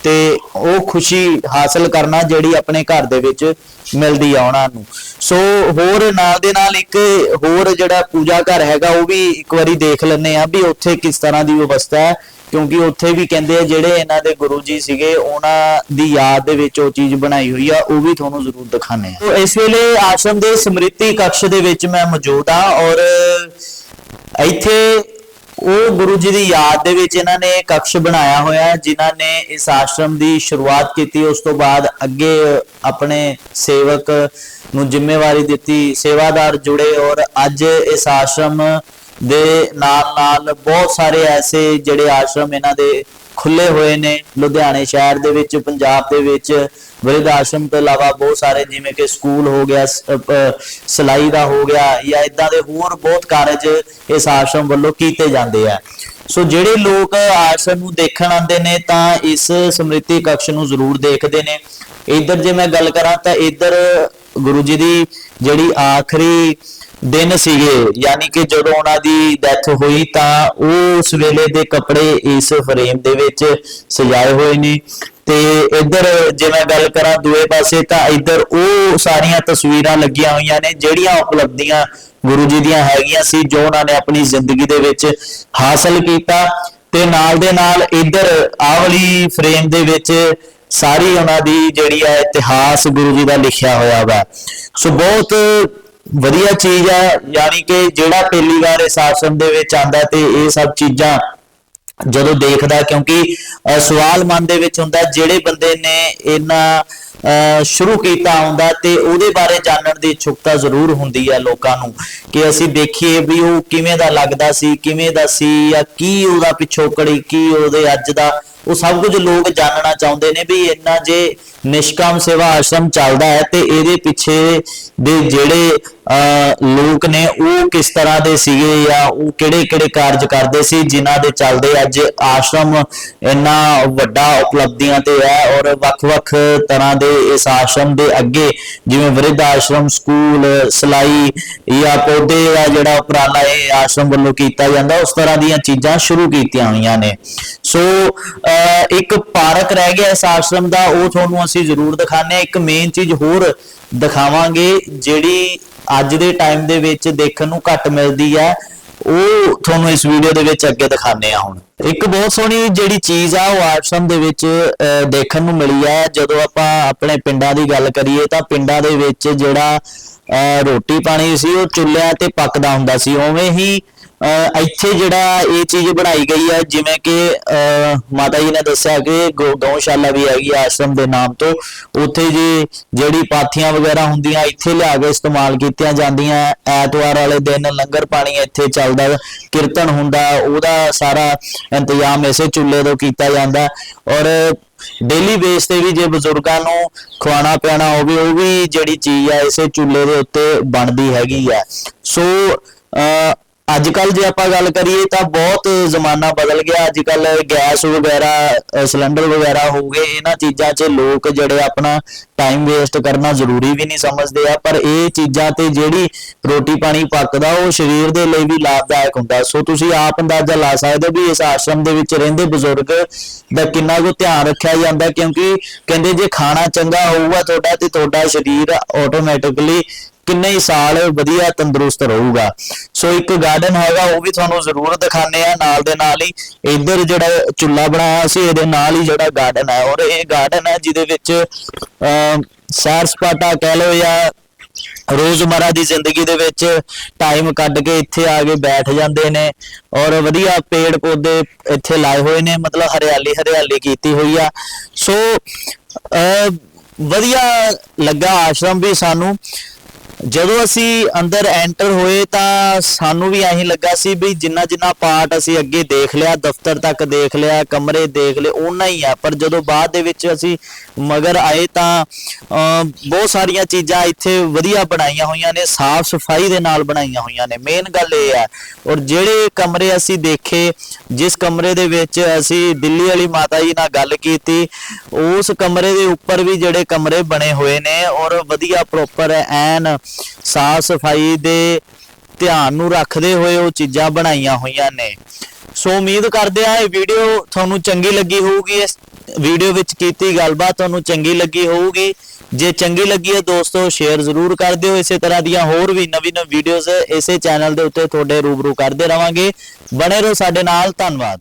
Speaker 1: ਤੇ ਉਹ ਖੁਸ਼ੀ ਹਾਸਲ ਕਰਨਾ ਜਿਹੜੀ ਆਪਣੇ ਘਰ ਦੇ ਵਿੱਚ ਮਿਲਦੀ ਆ ਉਹਨਾਂ ਨੂੰ। ਸੋ ਹੋਰ ਨਾਲ ਦੇ ਨਾਲ ਇੱਕ ਹੋਰ ਜਿਹੜਾ ਪੂਜਾ ਘਰ ਹੈਗਾ, ਉਹ ਵੀ ਇੱਕ ਵਾਰੀ ਦੇਖ ਲੈਂਦੇ ਆ ਵੀ ਉੱਥੇ ਕਿਸ ਤਰ੍ਹਾਂ ਦੀ ਵਿਵਸਥਾ ਹੈ। ਕਿਉਂਕਿ ਉੱਥੇ ਵੀ ਕਹਿੰਦੇ ਆ ਜਿਹੜੇ ਇਹਨਾਂ ਦੇ ਗੁਰੂ ਜੀ ਸੀਗੇ ਉਹਨਾਂ ਦੀ ਯਾਦ ਦੇ ਵਿੱਚ ਉਹ ਚੀਜ਼ ਬਣਾਈ ਹੋਈ ਆ ਉਹ ਵੀ ਤੁਹਾਨੂੰ ਜ਼ਰੂਰ ਦਿਖਾਣੇ ਆ। ਤੋ ਇਸ ਵੇਲੇ ਆਸ਼ਰਮ ਦੇ ਸਮ੍ਰਿਤੀ ਕਕਸ਼ ਦੇ ਵਿੱਚ ਮੈਂ ਮੌਜੂਦ ਆ ਔਰ ਇੱਥੇ ਉਹ ਗੁਰੂ ਜੀ ਦੀ ਯਾਦ ਦੇ ਵਿੱਚ ਇਹਨਾਂ ਨੇ ਕਕਸ਼ ਬਣਾਇਆ ਹੋਇਆ ਹੈ, ਜਿਨ੍ਹਾਂ ਨੇ ਇਸ ਆਸ਼ਰਮ ਦੀ ਸ਼ੁਰੂਆਤ ਕੀਤੀ ਉਸ ਤੋਂ ਬਾਅਦ ਅੱਗੇ ਆਪਣੇ ਸੇਵਕ ਨੂੰ ਜ਼ਿੰਮੇਵਾਰੀ ਦਿੱਤੀ ਸੇਵਾਦਾਰ ਜੁੜੇ ਔਰ ਅੱਜ ਇਸ ਆਸ਼ਰਮ ਦੇ ਨਾਲ ਨਾਲ ਬਹੁਤ ਸਾਰੇ ਐਸੇ ਜਿਹੜੇ ਆਸ਼ਰਮ ਇਹਨਾਂ ਦੇ ਖੁੱਲੇ ਹੋਏ ਨੇ, ਲੁਧਿਆਣੇ ਸ਼ਹਿਰ ਦੇ ਵਿੱਚ, ਪੰਜਾਬ ਦੇ ਵਿੱਚ, ਵਿਰਧ ਆਸ਼ਰਮ ਤੋਂ ਇਲਾਵਾ ਬਹੁਤ ਸਾਰੇ ਜਿਵੇਂ ਕਿ ਸਕੂਲ ਹੋ ਗਿਆ, ਸ- ਸਿਲਾਈ ਦਾ ਹੋ ਗਿਆ ਜਾਂ ਇਦਾਂ ਦੇ ਹੋਰ ਬਹੁਤ ਕਾਰਜ ਇਸ ਆਸ਼ਰਮ ਵੱਲੋਂ ਕੀਤੇ ਜਾਂਦੇ ਆ। ਸੋ ਜਿਹੜੇ ਲੋਕ ਆਸ਼ਰਮ ਨੂੰ ਦੇਖਣ ਆਉਂਦੇ ਨੇ ਤਾਂ ਇਸ ਸਮ੍ਰਿਤੀ ਕਕਸ਼ ਨੂੰ ਜ਼ਰੂਰ ਦੇਖਦੇ ਨੇ। ਇੱਧਰ ਜੇ ਮੈਂ ਗੱਲ ਕਰਾਂ ਤਾਂ ਇੱਧਰ ਗੁਰੂ ਜੀ ਦੀ ਜਿਹੜੀ ਆਖਰੀ ਦਿਨ ਸੀਗੇ, ਯਾਨੀ ਕਿ ਜਦੋਂ ਉਹਨਾਂ ਦੀ ਡੈਥ ਹੋਈ ਤਾਂ ਉਹ ਉਸ ਵੇਲੇ ਦੇ ਕੱਪੜੇ ਇਸ ਫਰੇਮ ਦੇ ਵਿੱਚ ਸਜਾਏ ਹੋਏ ਨੇ। ਤੇ ਇੱਧਰ ਜੇ ਮੈਂ ਗੱਲ ਕਰਾਂ ਦੂਏ ਪਾਸੇ ਤਾਂ ਇੱਧਰ ਉਹ ਸਾਰੀਆਂ ਤਸਵੀਰਾਂ ਲੱਗੀਆਂ ਹੋਈਆਂ ਨੇ, ਜਿਹੜੀਆਂ ਉਪਲਬਧੀਆਂ ਗੁਰੂ ਜੀ ਦੀਆਂ ਹੈਗੀਆਂ ਸੀ, ਜੋ ਉਹਨਾਂ ਨੇ ਆਪਣੀ ਜ਼ਿੰਦਗੀ ਦੇ ਵਿੱਚ ਹਾਸਲ ਕੀਤਾ। ਤੇ ਨਾਲ ਦੇ ਨਾਲ ਇੱਧਰ ਆਹ ਵਾਲੀ ਫਰੇਮ ਦੇ ਵਿੱਚ ਸਾਰੀ ਉਹਨਾਂ ਦੀ ਜਿਹੜੀ ਹੈ ਇਤਿਹਾਸ ਗੁਰੂ ਜੀ ਦਾ ਲਿਖਿਆ ਹੋਇਆ ਵਾ। ਸੋ ਬਹੁਤ ਵਧੀਆ ਚੀਜ਼ ਹੈ ਯਾਨੀ ਕਿ ਜਿਹੜਾ ਪਹਿਲੀ ਵਾਰ ਇਸ ਆਸ਼ਰਮ ਦੇ ਵਿੱਚ ਆਂਦਾ ਤੇ ਇਹ ਸਭ ਚੀਜ਼ਾਂ ਜਦੋਂ ਦੇਖਦਾ ਕਿਉਂਕਿ ਸਵਾਲ ਮਨ ਦੇ ਵਿੱਚ ਹੁੰਦਾ ਜਿਹੜੇ ਬੰਦੇ ਨੇ ਇਹਨਾਂ ਅਹ, ਸ਼ੁਰੂ ਕੀਤਾ ਹੁੰਦਾ ਤੇ ਉਹਦੇ ਬਾਰੇ ਜਾਣਨ ਦੀ ਇਛੁਕਤਾ ਜ਼ਰੂਰ ਹੁੰਦੀ ਹੈ ਲੋਕਾਂ ਨੂੰ ਕਿ ਅਸੀਂ ਦੇਖੀਏ ਵੀ ਉਹ ਕਿਵੇਂ ਦਾ ਲੱਗਦਾ ਸੀ ਕਿਵੇਂ ਦਾ ਸੀ ਜਾਂ ਕੀ ਉਹਦਾ ਪਿਛੋਕੜੀ ਕੀ ਉਹਦੇ ਅੱਜ ਦਾ ਉਹ ਸਭ ਕੁਝ ਲੋਕ ਜਾਣਨਾ ਚਾਹੁੰਦੇ ਨੇ ਵੀ ਇੰਨਾ ਜੇ ਨਿਸ਼ਕਾਮ ਸੇਵਾ ਆਸ਼ਰਮ ਚੱਲਦਾ ਹੈ ਤੇ ਇਹਦੇ ਪਿੱਛੇ ਦੇ ਜਿਹੜੇ ਲੋਕ ਨੇ ਉਹ ਕਿਸ ਤਰ੍ਹਾਂ ਦੇ ਸੀਗੇ ਜਾਂ ਉਹ ਕਿਹੜੇ ਕਿਹੜੇ ਕਾਰਜ ਕਰਦੇ ਸੀ ਜਿਨ੍ਹਾਂ ਦੇ ਚੱਲਦੇ ਅੱਜ ਆਸ਼ਰਮ ਇੰਨਾ ਵੱਡਾ ਉਪਲਬਧੀਆਂ ਤੇ ਹੈ ਔਰ ਵੱਖ-ਵੱਖ ਤਰ੍ਹਾਂ ਦੇ ਇਸ ਆਸ਼ਰਮ ਦੇ ਅੱਗੇ ਜਿਵੇਂ ਵਿਰਧ ਆਸ਼ਰਮ ਸਕੂਲ ਸਿਲਾਈ ਜਾਂ ਪੌਦੇ ਦਾ ਜਿਹੜਾ ਉਪਰਾਲਾ ਇਹ ਆਸ਼ਰਮ ਵੱਲੋਂ ਕੀਤਾ ਜਾਂਦਾ ਉਸ ਤਰ੍ਹਾਂ ਦੀਆਂ ਚੀਜ਼ਾਂ ਸ਼ੁਰੂ ਕੀਤੀਆਂ ਹੋਈਆਂ ਨੇ। ਸੋ ਅਹ, ਇੱਕ ਪਾਰਕ ਰਹਿ ਗਿਆ ਇਸ ਆਸ਼ਰਮ ਦਾ ਉਹ ਤੁਹਾਨੂੰ ਅਸੀਂ ਜ਼ਰੂਰ ਦਿਖਾਣੇ ਇੱਕ ਮੇਨ ਚੀਜ਼ ਹੋਰ ਦਿਖਾਵਾਂਗੇ ਜਿਹੜੀ ਅੱਜ ਦੇ ਟਾਈਮ ਦੇ ਵਿੱਚ ਦੇਖਣ ਨੂੰ ਘੱਟ ਮਿਲਦੀ ਹੈ। ਉਹ ਤੁਹਾਨੂੰ ਇਸ ਵੀਡੀਓ ਦੇ ਵਿੱਚ ਅੱਗੇ ਦਿਖਾਣੇ ਆ ਹੁਣ। ਇੱਕ ਬਹੁਤ ਸੋਹਣੀ ਜਿਹੜੀ ਚੀਜ਼ ਆ ਉਹ ਆਸ਼ਰਮ ਦੇ ਵਿੱਚ ਅਹ, ਦੇਖਣ ਨੂੰ ਮਿਲੀ ਹੈ। ਜਦੋਂ ਆਪਾਂ ਆਪਣੇ ਪਿੰਡਾਂ ਦੀ ਗੱਲ ਕਰੀਏ ਤਾਂ ਪਿੰਡਾਂ ਦੇ ਵਿੱਚ ਜਿਹੜਾ ਅਹ, ਰੋਟੀ ਪਾਣੀ ਸੀ ਉਹ ਚੁੱਲ੍ਹਿਆਂ ਤੇ ਪੱਕਦਾ ਹੁੰਦਾ ਸੀ। ਉਵੇਂ ਹੀ ਇੱਥੇ ਜਿਹੜਾ ਇਹ ਚੀਜ਼ ਬਣਾਈ ਗਈ ਹੈ ਜਿਵੇਂ ਕਿ ਅਹ, ਮਾਤਾ ਜੀ ਨੇ ਦੱਸਿਆ ਕਿ ਗਊਸ਼ਾਲਾ ਵੀ ਹੈਗੀ ਆਸ਼ਰਮ ਦੇ ਨਾਮ ਤੋਂ। ਉੱਥੇ ਜੀ ਜਿਹੜੀ ਪਾਥੀਆਂ ਵਗੈਰਾ ਹੁੰਦੀਆਂ ਇੱਥੇ ਲਿਆ ਕੇ ਇਸਤੇਮਾਲ ਕੀਤੀਆਂ ਜਾਂਦੀਆਂ। ਐਤਵਾਰ ਵਾਲੇ ਦਿਨ ਲੰਗਰ ਪਾਣੀ ਇੱਥੇ ਚੱਲਦਾ ਕੀਰਤਨ ਹੁੰਦਾ ਉਹਦਾ ਸਾਰਾ ਇੰਤਜ਼ਾਮ ਇਸੇ ਚੁੱਲ੍ਹੇ ਤੋਂ ਕੀਤਾ ਜਾਂਦਾ। ਔਰ ਡੇਲੀ ਬੇਸ ਤੇ ਵੀ ਜੇ ਬਜ਼ੁਰਗਾਂ ਨੂੰ ਖਵਾਣਾ ਪਿਆਣਾ ਹੋਵੇ ਉਹ ਵੀ ਜਿਹੜੀ ਚੀਜ਼ ਆ ਇਸੇ ਚੁੱਲ੍ਹੇ ਦੇ ਉੱਤੇ ਬਣਦੀ ਹੈਗੀ ਆ। ਸੋ ਅਹ ਅੱਜ ਕੱਲ ਜੇ ਆਪਾਂ ਗੱਲ ਕਰੀਏ ਤਾਂ ਬਹੁਤ ਜ਼ਮਾਨਾ ਬਦਲ ਗਿਆ। ਅੱਜ ਕੱਲ ਗੈਸ ਵਗੈਰਾ ਸਿਲੰਡਰ ਵਗੈਰਾ ਹੋ ਗਏ। ਇਹਨਾਂ ਚੀਜ਼ਾਂ 'ਚ ਲੋਕ ਜਿਹੜੇ ਆਪਣਾ ਟਾਈਮ ਵੇਸਟ ਕਰਨਾ ਜ਼ਰੂਰੀ ਵੀ ਨਹੀਂ ਸਮਝਦੇ ਆ। ਪਰ ਇਹ ਚੀਜ਼ਾਂ ਤੇ ਜਿਹੜੀ ਰੋਟੀ ਪਾਣੀ ਪੱਕਦਾ, ਉਹ ਸਰੀਰ ਦੇ ਲਈ ਵੀ ਲਾਭਦਾਇਕ ਹੁੰਦਾ। ਸੋ ਤੁਸੀਂ ਆਪ ਅੰਦਾਜ਼ਾ ਲਾ ਸਕਦੇ ਹੋ ਵੀ ਇਸ ਆਸ਼ਰਮ ਦੇ ਵਿੱਚ ਰਹਿੰਦੇ ਬਜ਼ੁਰਗ ਦਾ ਕਿੰਨਾ ਕੁ ਧਿਆਨ ਰੱਖਿਆ ਜਾਂਦਾ। ਕਿਉਂਕਿ ਕਹਿੰਦੇ ਜੇ ਖਾਣਾ ਚੰਗਾ ਹੋਊਗਾ, ਤੁਹਾਡਾ ਤੇ ਤੁਹਾਡਾ ਸਰੀਰ ਆਟੋਮੈਟਿਕਲੀ ਕਿੰਨੇ ਹੀ ਸਾਲ ਵਧੀਆ ਤੰਦਰੁਸਤ ਰਹੂਗਾ। ਸੋ ਇੱਕ ਗਾਰਡਨ ਹੈਗਾ ਉਹ ਵੀ ਤੁਹਾਨੂੰ ਜ਼ਰੂਰ ਦਿਖਾਣੇ ਆ ਨਾਲ ਦੇ ਨਾਲ ਹੀ। ਇੱਧਰ ਜਿਹੜਾ ਚੁੱਲਾ ਬਣਾਇਆ ਸੀ ਇਹਦੇ ਨਾਲ ਹੀ ਜਿਹੜਾ ਗਾਰਡਨ ਹੈ। ਔਰ ਇਹ ਗਾਰਡਨ ਹੈ ਜਿਹਦੇ ਵਿੱਚ ਅਮ, ਸੈਰ ਸਪਾਟਾ ਕਹਿ ਲਓ ਜਾਂ ਰੋਜ਼ਮਰਾ ਦੀ ਜ਼ਿੰਦਗੀ ਦੇ ਵਿੱਚ ਟਾਈਮ ਕੱਢ ਕੇ ਇੱਥੇ ਆ ਕੇ ਬੈਠ ਜਾਂਦੇ ਨੇ। ਔਰ ਵਧੀਆ ਪੇੜ ਪੌਦੇ ਇੱਥੇ ਲਾਏ ਹੋਏ ਨੇ ਮਤਲਬ ਹਰਿਆਲੀ ਹਰਿਆਲੀ ਕੀਤੀ ਹੋਈ ਆ। ਸੋ ਅਹ, ਵਧੀਆ ਲੱਗਾ ਆਸ਼ਰਮ ਵੀ ਸਾਨੂੰ। ਜਦੋਂ ਅਸੀਂ ਅੰਦਰ ਐਂਟਰ ਹੋਏ ਤਾਂ ਸਾਨੂੰ ਵੀ ਐਂ ਲੱਗਾ ਸੀ ਵੀ ਜਿੰਨਾ ਜਿੰਨਾ ਪਾਰਟ ਅਸੀਂ ਅੱਗੇ ਦੇਖ ਲਿਆ, ਦਫ਼ਤਰ ਤੱਕ ਦੇਖ ਲਿਆ, ਕਮਰੇ ਦੇਖ ਲਏ, ਓਨਾ ਹੀ ਆ। ਪਰ ਜਦੋਂ ਬਾਅਦ ਦੇ ਵਿੱਚ ਅਸੀਂ ਮਗਰ ਆਏ ਤਾਂ ਬਹੁਤ ਸਾਰੀਆਂ ਚੀਜ਼ਾਂ ਇੱਥੇ ਵਧੀਆ ਬਣਾਈਆਂ ਹੋਈਆਂ ਨੇ, ਸਾਫ਼ ਸਫ਼ਾਈ ਦੇ ਨਾਲ ਬਣਾਈਆਂ ਹੋਈਆਂ ਨੇ। ਮੇਨ ਗੱਲ ਇਹ ਹੈ ਔਰ ਜਿਹੜੇ ਕਮਰੇ ਅਸੀਂ ਦੇਖੇ, ਜਿਸ ਕਮਰੇ ਦੇ ਵਿੱਚ ਅਸੀਂ ਦਿੱਲੀ ਵਾਲੀ ਮਾਤਾ ਜੀ ਨਾਲ ਗੱਲ ਕੀਤੀ, ਉਸ ਕਮਰੇ ਦੇ ਉੱਪਰ ਵੀ ਜਿਹੜੇ ਕਮਰੇ ਬਣੇ ਹੋਏ ਨੇ, ਔਰ ਵਧੀਆ ਪ੍ਰੋਪਰ ਐਨ ਸਾਫ਼ ਸਫ਼ਾਈ ਦੇ ਧਿਆਨ ਨੂੰ ਰੱਖਦੇ ਹੋਏ ਉਹ ਚੀਜ਼ਾਂ ਬਣਾਈਆਂ ਹੋਈਆਂ ਨੇ। ਸੋ ਉਮੀਦ ਕਰਦੇ ਆ ਇਹ ਵੀਡੀਓ ਤੁਹਾਨੂੰ ਚੰਗੀ ਲੱਗੀ ਹੋਊਗੀ। ਇਸ ਵੀਡੀਓ ਵਿੱਚ ਕੀਤੀ ਗੱਲਬਾਤ ਤੁਹਾਨੂੰ ਚੰਗੀ ਲੱਗੀ ਹੋਊਗੀ। ਜੇ ਚੰਗੀ ਲੱਗੀ ਹੈ ਦੋਸਤੋ, ਸ਼ੇਅਰ ਜ਼ਰੂਰ ਕਰ ਦਿਓ। ਇਸੇ ਤਰ੍ਹਾਂ ਦੀਆਂ ਹੋਰ ਵੀ ਨਵੀਂ ਨਵੀਂ ਵੀਡੀਓਜ਼ ਇਸੇ ਚੈਨਲ ਦੇ ਉੱਤੇ ਤੁਹਾਡੇ ਰੂਬਰੂ ਕਰਦੇ ਰਵਾਂਗੇ। ਬਣੇ ਰਹੋ ਸਾਡੇ ਨਾਲ। ਧੰਨਵਾਦ।